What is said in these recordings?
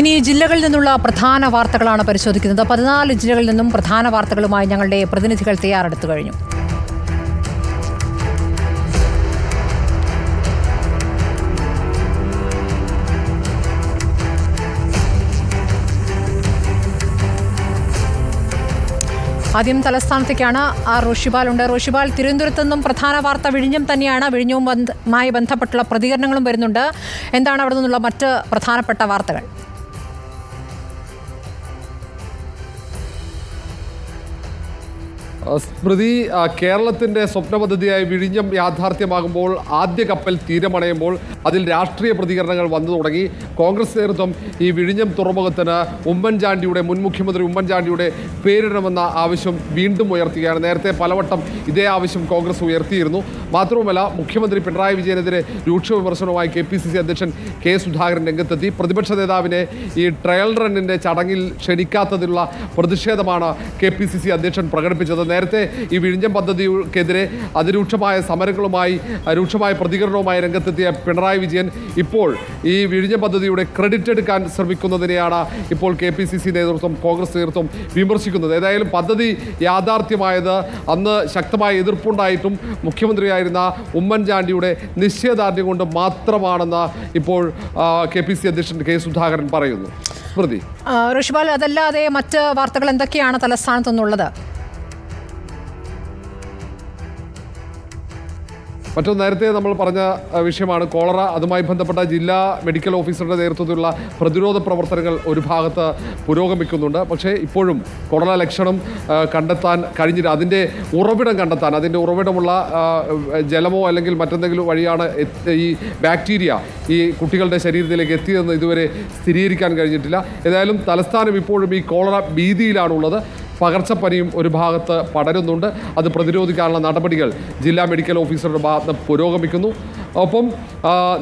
ഇനി ജില്ലകളിൽ നിന്നുള്ള പ്രധാന വാർത്തകളാണ് പരിശോധിക്കുന്നത്. പതിനാല് ജില്ലകളിൽ നിന്നും പ്രധാന വാർത്തകളുമായി ഞങ്ങളുടെ പ്രതിനിധികൾ തയ്യാറെടുത്തു കഴിഞ്ഞു. ആദ്യം തലസ്ഥാനത്തേക്കാണ് ആർ റോഷിബാൽ ഉണ്ട്. റോഷിബാൽ തിരുവനന്തപുരത്ത് നിന്നും പ്രധാന വാർത്ത വിഴിഞ്ഞം തന്നെയാണ്. വിഴിഞ്ഞവുമായി ബന്ധപ്പെട്ടുള്ള പ്രതികരണങ്ങളും വരുന്നുണ്ട്. എന്താണ് അവിടെ നിന്നുള്ള മറ്റ് പ്രധാനപ്പെട്ട വാർത്തകൾ? സ്മൃതി കേരളത്തിന്റെ സ്വപ്ന പദ്ധതിയായ വിഴിഞ്ഞം യാഥാർത്ഥ്യമാകുമ്പോൾ ആദ്യ കപ്പൽ തീരമണയുമ്പോൾ അതിൽ രാഷ്ട്രീയ പ്രതികരണങ്ങൾ വന്നു തുടങ്ങി. കോൺഗ്രസ് നേതൃത്വം ഈ വിഴിഞ്ഞം തുറമുഖത്തിന് ഉമ്മൻചാണ്ടിയുടെ മുൻ മുഖ്യമന്ത്രി ഉമ്മൻചാണ്ടിയുടെ പേരിടണമെന്ന ആവശ്യം വീണ്ടും ഉയർത്തുകയാണ്. നേരത്തെ പലവട്ടം ഇതേ ആവശ്യം കോൺഗ്രസ് ഉയർത്തിയിരുന്നു. മാത്രവുമല്ല മുഖ്യമന്ത്രി പിണറായി വിജയനെതിരെ രൂക്ഷ വിമർശനവുമായി കെ പി സി സി അധ്യക്ഷൻ കെ സുധാകരൻ രംഗത്തെത്തി. പ്രതിപക്ഷ നേതാവിനെ ഈ ട്രയൽ റണ്ണിന്റെ ചടങ്ങിൽ ക്ഷണിക്കാത്തതിലുള്ള പ്രതിഷേധമാണ് കെ പി സി സി അധ്യക്ഷൻ പ്രകടിപ്പിച്ചത്. നേരത്തെ ഈ വിഴിഞ്ഞം പദ്ധതിക്കെതിരെ അതിരൂക്ഷമായ സമരങ്ങളുമായി രൂക്ഷമായ പ്രതികരണവുമായി രംഗത്തെത്തിയ പിണറായി വിജയൻ ഇപ്പോൾ ഈ വിഴിഞ്ഞം പദ്ധതിയുടെ ക്രെഡിറ്റ് എടുക്കാൻ ശ്രമിക്കുന്നതിനെയാണ് ഇപ്പോൾ കെ പി സി സി നേതൃത്വം കോൺഗ്രസ് നേതൃത്വം വിമർശിക്കുന്നത്. ഏതായാലും പദ്ധതി യാഥാർത്ഥ്യമായത് അന്ന് ശക്തമായ എതിർപ്പുണ്ടായിട്ടും മുഖ്യമന്ത്രിയായിരുന്ന ഉമ്മൻചാണ്ടിയുടെ നിശ്ചയദാർഢ്യം കൊണ്ട് മാത്രമാണെന്ന് ഇപ്പോൾ കെ പി സി അധ്യക്ഷൻ കെ സുധാകരൻ പറയുന്നു. സ്മൃതി ഋഷിപാൽ അതല്ലാതെ മറ്റ് വാർത്തകൾ എന്തൊക്കെയാണ് തലസ്ഥാനത്തു മറ്റൊന്ന് നേരത്തെ നമ്മൾ പറഞ്ഞ വിഷയമാണ് കോളറ അതുമായി ബന്ധപ്പെട്ട ജില്ലാ മെഡിക്കൽ ഓഫീസറുടെ നേതൃത്വത്തിലുള്ള പ്രതിരോധ പ്രവർത്തനങ്ങൾ ഒരു ഭാഗത്ത് പുരോഗമിക്കുന്നുണ്ട്. പക്ഷേ ഇപ്പോഴും കോളറ ലക്ഷണം കണ്ടെത്താൻ കഴിഞ്ഞില്ല. അതിന്റെ ഉറവിടം കണ്ടെത്താൻ അതിന്റെ ഉറവിടമുള്ള ജലമോ അല്ലെങ്കിൽ മറ്റെന്തെങ്കിലും വഴിയാണ് ഈ ബാക്ടീരിയ ഈ കുട്ടികളുടെ ശരീരത്തിലേക്ക് എത്തിയതെന്ന് ഇതുവരെ സ്ഥിരീകരിക്കാൻ കഴിഞ്ഞിട്ടില്ല. ഏതായാലും തലസ്ഥാനം ഇപ്പോഴും ഈ കോളറ ഭീതിയിലാണുള്ളത്. പകർച്ചപ്പനിയും ഒരു ഭാഗത്ത് പടരുന്നുണ്ട്. അത് പ്രതിരോധിക്കാനുള്ള നടപടികൾ ജില്ലാ മെഡിക്കൽ ഓഫീസറുടെ ഭാഗത്ത് പുരോഗമിക്കുന്നു. ഒപ്പം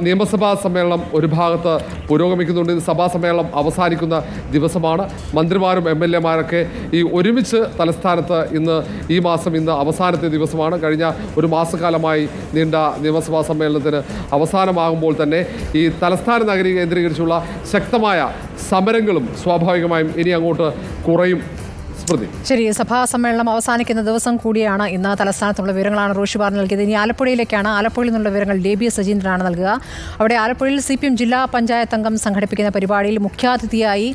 നിയമസഭാ സമ്മേളനം ഒരു ഭാഗത്ത് പുരോഗമിക്കുന്നുണ്ട്. ഇത് സഭാ സമ്മേളനം അവസാനിക്കുന്ന ദിവസമാണ്. മന്ത്രിമാരും എം എൽ എമാരൊക്കെ ഈ ഒരുമിച്ച് തലസ്ഥാനത്ത് ഇന്ന് ഈ മാസം ഇന്ന് അവസാനത്തെ ദിവസമാണ്. കഴിഞ്ഞ ഒരു മാസക്കാലമായി നീണ്ട നിയമസഭാ സമ്മേളനത്തിന് അവസാനമാകുമ്പോൾ തന്നെ ഈ തലസ്ഥാന നഗരി കേന്ദ്രീകരിച്ചുള്ള ശക്തമായ സമരങ്ങളും സ്വാഭാവികമായും ഇനി അങ്ങോട്ട് കുറയും. ശരി സഭാ സമ്മേളനം അവസാനിക്കുന്ന ദിവസം കൂടിയാണ് ഇന്ന് തലസ്ഥാനത്തുള്ള വിവരങ്ങളാണ് റോഷിബാർ നൽകിയത്. ഇനി ആലപ്പുഴയിലേക്കാണ് ആലപ്പുഴയിൽ നിന്നുള്ള വിവരങ്ങൾ ലേബി സജീന്ദ്രനാണ് നൽകുക. അവിടെ ആലപ്പുഴയിൽ സി പി എം ജില്ലാ പഞ്ചായത്ത് അംഗം സംഘടിപ്പിക്കുന്ന പരിപാടിയിൽ മുഖ്യാതിഥിയായി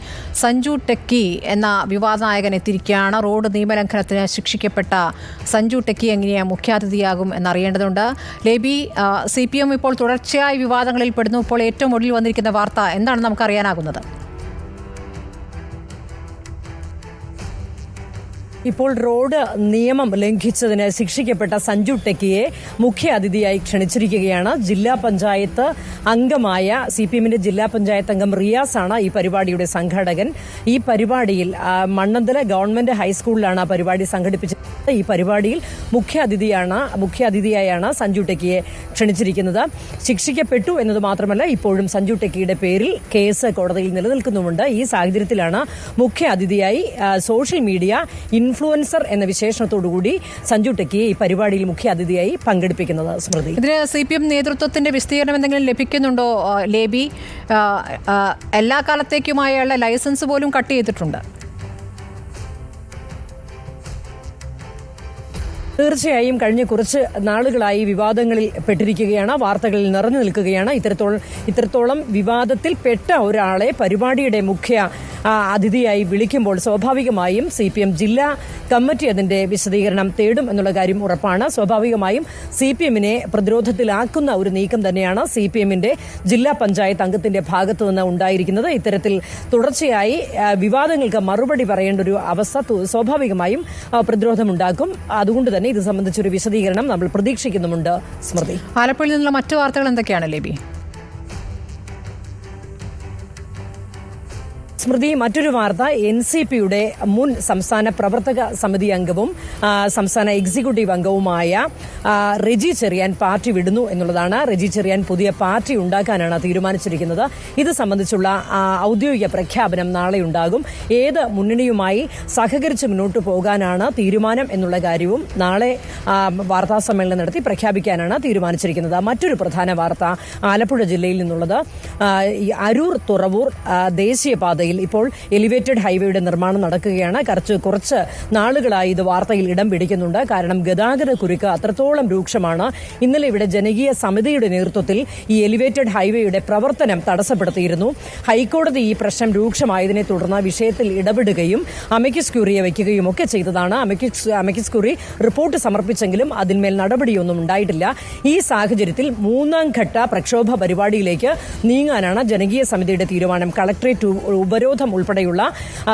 സഞ്ജു ടെക്കി എന്ന വിവാദനായകൻ എത്തിയിരിക്കുകയാണ്. റോഡ് നിയമലംഘനത്തിന് ശിക്ഷിക്കപ്പെട്ട സഞ്ജു ടെക്കി എങ്ങനെയാ മുഖ്യാതിഥിയാകും എന്നറിയേണ്ടതുണ്ട്. ലേബി സി പി എം ഇപ്പോൾ തുടർച്ചയായി വിവാദങ്ങളിൽ പെടുന്നു. ഇപ്പോൾ ഏറ്റവും ഒടുവിൽ വന്നിരിക്കുന്ന വാർത്ത എന്താണ് നമുക്ക് അറിയാനാകുന്നത് ഇപ്പോൾ റോഡ് നിയമം ലംഘിച്ചതിന് ശിക്ഷിക്കപ്പെട്ട സഞ്ജു ടെക്കിയെ മുഖ്യ അതിഥിയായി ക്ഷണിച്ചിരിക്കുകയാണ്. ജില്ലാ പഞ്ചായത്ത് അംഗമായ സി പി എമ്മിന്റെ ജില്ലാ പഞ്ചായത്ത് അംഗം റിയാസ് ആണ് ഈ പരിപാടിയുടെ സംഘാടകൻ. ഈ പരിപാടിയിൽ മണ്ണന്തല ഗവൺമെന്റ് ഹൈസ്കൂളിലാണ് ആ പരിപാടി സംഘടിപ്പിച്ചത്. ഈ പരിപാടിയിൽ മുഖ്യ അതിഥിയാണ് മുഖ്യ അതിഥിയായാണ് സഞ്ജു ടെക്കിയെ ക്ഷണിച്ചിരിക്കുന്നത്. ശിക്ഷിക്കപ്പെട്ടു എന്നത് മാത്രമല്ല ഇപ്പോഴും സഞ്ജു ടെക്കിയുടെ പേരിൽ കേസ് കോടതിയിൽ നിലനിൽക്കുന്നുമുണ്ട്. ഈ സാഹചര്യത്തിലാണ് മുഖ്യ അതിഥിയായി സോഷ്യൽ മീഡിയ ഇൻഫ്ലുവൻസർ എന്ന വിശേഷണത്തോടുകൂടി സഞ്ജു ടെക്കിയെ ഈ പരിപാടിയിൽ മുഖ്യ അതിഥിയായി പങ്കെടുപ്പിക്കുന്നത് സ്മൃതി. ഇതിന് സി പി എം നേതൃത്വത്തിന്റെ വിസ്തീർണം എന്തെങ്കിലും ലഭിക്കുന്നുണ്ടോ ലേബി? എല്ലാ കാലത്തേക്കുമായുള്ള ലൈസൻസ് പോലും കട്ട് ചെയ്തിട്ടുണ്ട്. തീർച്ചയായും കഴിഞ്ഞ കുറച്ച് നാളുകളായി വിവാദങ്ങളിൽ പെട്ടിരിക്കുകയാണ്. വാർത്തകളിൽ നിറഞ്ഞു നിൽക്കുകയാണ്. ഇത്തരത്തോളം ഇത്രത്തോളം വിവാദത്തിൽ പെട്ട ഒരാളെ പരിപാടിയുടെ മുഖ്യ അതിഥിയായി വിളിക്കുമ്പോൾ സ്വാഭാവികമായും സി പി എം ജില്ലാ കമ്മിറ്റി അതിന്റെ വിശദീകരണം തേടും എന്നുള്ള കാര്യം ഉറപ്പാണ്. സ്വാഭാവികമായും സി പി എമ്മിനെ പ്രതിരോധത്തിലാക്കുന്ന ഒരു നീക്കം തന്നെയാണ് സി പി എമ്മിന്റെ ജില്ലാ പഞ്ചായത്ത് അംഗത്തിന്റെ ഭാഗത്തു നിന്ന് ഉണ്ടായിരിക്കുന്നത്. ഇത്തരത്തിൽ തുടർച്ചയായി വിവാദങ്ങൾക്ക് മറുപടി പറയേണ്ട ഒരു അവസ്ഥ സ്വാഭാവികമായും പ്രതിരോധമുണ്ടാക്കും. അതുകൊണ്ട് തന്നെ ഇത് സംബന്ധിച്ചൊരു വിശദീകരണം നമ്മൾ പ്രതീക്ഷിക്കുന്നുമുണ്ട്. സ്മൃതി. ആലപ്പുഴയിൽ നിന്നുള്ള മറ്റു വാർത്തകൾ എന്തൊക്കെയാണ് ലേബി? സ്മൃതി മറ്റൊരു വാർത്ത. എൻ സി പിയുടെ മുൻ സംസ്ഥാന പ്രവർത്തക സമിതി അംഗവും സംസ്ഥാന എക്സിക്യൂട്ടീവ് അംഗവുമായ റെജി ചെറിയാൻ പാർട്ടി വിടുന്നു എന്നുള്ളതാണ്. റെജി ചെറിയാൻ പുതിയ പാർട്ടി ഉണ്ടാക്കാനാണ് തീരുമാനിച്ചിരിക്കുന്നത്. ഇത് സംബന്ധിച്ചുള്ള ഔദ്യോഗിക പ്രഖ്യാപനം നാളെ ഉണ്ടാകും. ഏത് മുന്നണിയുമായി സഹകരിച്ച് മുന്നോട്ട് പോകാനാണ് തീരുമാനം എന്നുള്ള കാര്യവും നാളെ വാർത്താസമ്മേളനം വാർത്താ സമ്മേളനം നടത്തി പ്രഖ്യാപിക്കാനാണ് തീരുമാനിച്ചിരിക്കുന്നത്. മറ്റൊരു പ്രധാന വാർത്ത ആലപ്പുഴ ജില്ലയിൽ നിന്നുള്ളത്. അരൂർ തുറവൂർ ആ, ദേശീയപാതയിൽ ഇപ്പോൾ എലിവേറ്റഡ് ഹൈവേയുടെ നിർമ്മാണം നടക്കുകയാണ്. കുറച്ച് കുറച്ച് നാളുകളായി ഇത് വാർത്തയിൽ ഇടം പിടിക്കുന്നുണ്ട്. കാരണം ഗതാഗത കുരുക്ക് അത്രത്തോളം രൂക്ഷമാണ്. ഇന്നലെ ഇവിടെ ജനകീയ സമിതിയുടെ നേതൃത്വത്തിൽ ഈ എലിവേറ്റഡ് ഹൈവേയുടെ പ്രവർത്തനം തടസ്സപ്പെടുത്തിയിരുന്നു. ഹൈക്കോടതി ഈ പ്രശ്നം രൂക്ഷമായതിനെ തുടർന്ന് വിഷയത്തിൽ ഇടപെടുകയും അമിക്കസ് ക്യൂറിയെ വയ്ക്കുകയും ഒക്കെ ചെയ്തതാണ്. അമിക്കസ് അമിക്കസ് ക്യൂറി റിപ്പോർട്ട് സമർപ്പിച്ചെങ്കിലും അതിന്മേൽ നടപടിയൊന്നും ഉണ്ടായിട്ടില്ല. ഈ സാഹചര്യത്തിൽ മൂന്നാം ഘട്ട പ്രക്ഷോഭ പരിപാടിയിലേക്ക് നീങ്ങാനാണ് ജനകീയ സമിതിയുടെ തീരുമാനം. കളക്ടറേറ്റ് ഉ- ഉപരോധം ഉൾപ്പെടെയുള്ള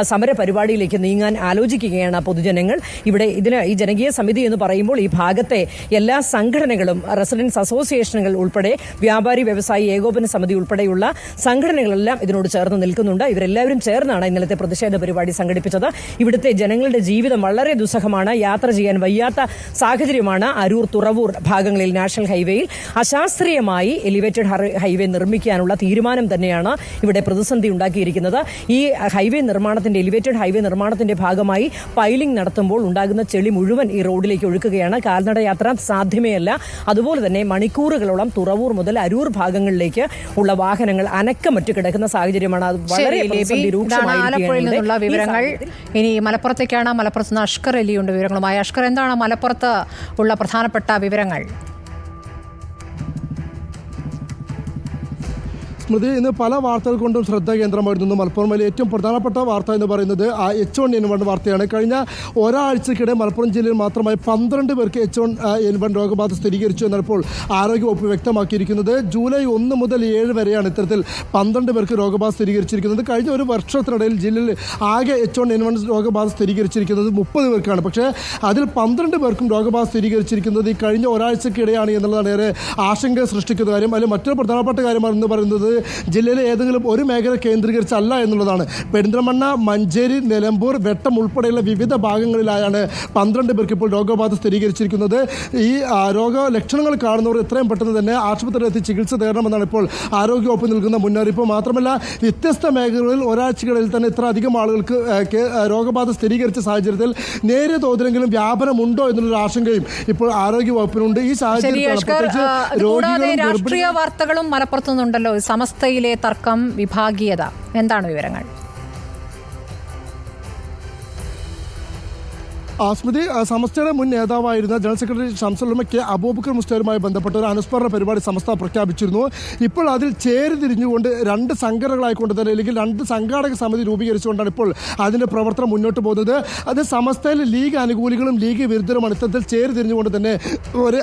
സമരപരിപാടിയിലേക്ക് സമര പരിപാടിയിലേക്ക് നീങ്ങാൻ ആലോചിക്കുകയാണ് പൊതുജനങ്ങൾ. ഇവിടെ ഇതിന് ഈ ജനകീയ സമിതി എന്ന് പറയുമ്പോൾ ഈ ഭാഗത്തെ എല്ലാ സംഘടനകളും റെസിഡൻസ് അസോസിയേഷനുകൾ ഉൾപ്പെടെ വ്യാപാരി വ്യവസായി ഏകോപന സമിതി ഉൾപ്പെടെയുള്ള സംഘടനകളെല്ലാം ഇതിനോട് ചേർന്ന് നിൽക്കുന്നുണ്ട്. ഇവരെല്ലാവരും ചേർന്നാണ് ഇന്നലത്തെ പ്രതിഷേധ പരിപാടി സംഘടിപ്പിച്ചത്. ഇവിടുത്തെ ജനങ്ങളുടെ ജീവിതം വളരെ ദുസ്സഹമാണ്. യാത്ര ചെയ്യാൻ വയ്യാത്ത സാഹചര്യമാണ് അരൂർ തുറവൂർ ഭാഗങ്ങളിൽ നാഷണൽ ഹൈവേയിൽ. അശാസ്ത്രീയമായി എലിവേറ്റഡ് ഹൈവേ നിർമ്മിക്കാനുള്ള തീരുമാനം തന്നെയാണ് ഇവിടെ പ്രതിസന്ധി ഉണ്ടാക്കിയിരിക്കുന്നത്. ഈ ഹൈവേ നിർമ്മാണത്തിന്റെ എലിവേറ്റഡ് ഹൈവേ നിർമ്മാണത്തിന്റെ ഭാഗമായി പൈലിംഗ് നടത്തുമ്പോൾ ഉണ്ടാകുന്ന ചെളി മുഴുവൻ ഈ റോഡിലേക്ക് ഒഴുക്കുകയാണ്. കാൽനട യാത്ര സാധ്യമേയല്ല. അതുപോലെ തന്നെ മണിക്കൂറുകളോളം തുറവൂർ മുതൽ അരൂർ ഭാഗങ്ങളിലേക്ക് ഉള്ള വാഹനങ്ങൾ അനക്കമറ്റ് കിടക്കുന്ന സാഹചര്യമാണ്. അത് വളരെ ആലപ്പുഴയിൽ നിന്നുള്ള വിവരങ്ങൾ. ഇനി മലപ്പുറത്തേക്കാണ് മലപ്പുറത്ത് നിന്ന് അഷ്കർ അലിയുണ്ട് വിവരങ്ങളുമായി. അഷ്കർ എന്താണ് മലപ്പുറത്ത് ഉള്ള പ്രധാനപ്പെട്ട വിവരങ്ങൾ? സ്മൃതി ഇന്ന് പല വാർത്തകൾ കൊണ്ടും ശ്രദ്ധ കേന്ദ്രമായിരുന്നു മലപ്പുറം ജില്ലയിലെ ഏറ്റവും പ്രധാനപ്പെട്ട വാർത്ത എന്ന് പറയുന്നത് ആ എച്ച് വൺ എൻ വൺ വാർത്തയാണ്. കഴിഞ്ഞ ഒരാഴ്ചക്കിടെ മലപ്പുറം ജില്ലയിൽ മാത്രമായി പന്ത്രണ്ട് പേർക്ക് എച്ച് വൺ എൻ വൺ രോഗബാധ സ്ഥിരീകരിച്ചു എന്നപ്പോൾ ആരോഗ്യവകുപ്പ് വ്യക്തമാക്കിയിരിക്കുന്നത് ജൂലൈ ഒന്ന് മുതൽ ഏഴ് വരെയാണ് ഇത്തരത്തിൽ പന്ത്രണ്ട് പേർക്ക് രോഗബാധ സ്ഥിരീകരിച്ചിരിക്കുന്നത്. കഴിഞ്ഞ ഒരു വർഷത്തിനിടയിൽ ജില്ലയിൽ ആകെ എച്ച് വൺ എൻ വൺ രോഗബാധ സ്ഥിരീകരിച്ചിരിക്കുന്നത് മുപ്പത് പേർക്കാണ്. പക്ഷേ അതിൽ പന്ത്രണ്ട് പേർക്കും രോഗബാധ സ്ഥിരീകരിച്ചിരിക്കുന്നത് ഈ കഴിഞ്ഞ ഒരാഴ്ചക്കിടെയാണ് എന്നുള്ളതാണ് ഏറെ ആശങ്ക സൃഷ്ടിക്കുന്ന കാര്യം. അതിൽ മറ്റൊരു പ്രധാനപ്പെട്ട കാര്യമാണ് എന്ന് പറയുന്നത് ജില്ലയിലെ ഏതെങ്കിലും ഒരു മേഖല കേന്ദ്രീകരിച്ചല്ല എന്നുള്ളതാണ്. പെരിന്തൽമണ്ണ മഞ്ചേരി നിലമ്പൂർ വെട്ടം ഉൾപ്പെടെയുള്ള വിവിധ ഭാഗങ്ങളിലായാണ് പന്ത്രണ്ട് പേർക്ക് ഇപ്പോൾ രോഗബാധ സ്ഥിരീകരിച്ചിരിക്കുന്നത്. ഈ രോഗ ലക്ഷണങ്ങൾ കാണുന്നവർ എത്രയും പെട്ടെന്ന് തന്നെ ആശുപത്രിയിൽ എത്തി ചികിത്സ തേടണമെന്നാണ് ഇപ്പോൾ ആരോഗ്യവകുപ്പ് നൽകുന്ന മുന്നറിയിപ്പ്. മാത്രമല്ല വ്യത്യസ്ത മേഖലകളിൽ ഒരാഴ്ചകളിൽ തന്നെ ഇത്ര അധികം ആളുകൾക്ക് രോഗബാധ സ്ഥിരീകരിച്ച സാഹചര്യത്തിൽ നേരിയ തോതിലെങ്കിലും വ്യാപനമുണ്ടോ എന്നുള്ളൊരു ആശങ്കയും ഇപ്പോൾ ആരോഗ്യവകുപ്പിനുണ്ട്. ഈ സാഹചര്യത്തിൽ രാഷ്ട്രീയ വാർത്തകളും മലപ്പുറത്തു നിന്നുണ്ടല്ലോ സമസ്തയിലെ തർക്കം വിഭാഗീയത. എന്താണ് വിവരങ്ങൾ? ആസ്മതി സമസ്തയുടെ മുൻ നേതാവായിരുന്ന ജനറൽ സെക്രട്ടറി ഷംസലുമയ്ക്ക് അബൂബക്കർ മുസ്തയുമായി ബന്ധപ്പെട്ട ഒരു അനുസ്മരണ പരിപാടി സമസ്ത പ്രഖ്യാപിച്ചിരുന്നു. ഇപ്പോൾ അതിൽ ചേരി തിരിഞ്ഞുകൊണ്ട് രണ്ട് സംഘടനകളായിക്കൊണ്ട് തന്നെ അല്ലെങ്കിൽ രണ്ട് സംഘാടക സമിതി രൂപീകരിച്ചുകൊണ്ടാണ് ഇപ്പോൾ അതിന്റെ പ്രവർത്തനം മുന്നോട്ട് പോകുന്നത്. അത് സമസ്തയിൽ ലീഗ് അനുകൂലികളും ലീഗ് വിരുദ്ധരും ഇത്തരത്തിൽ ചേരി തിരിഞ്ഞുകൊണ്ട് തന്നെ ഒരു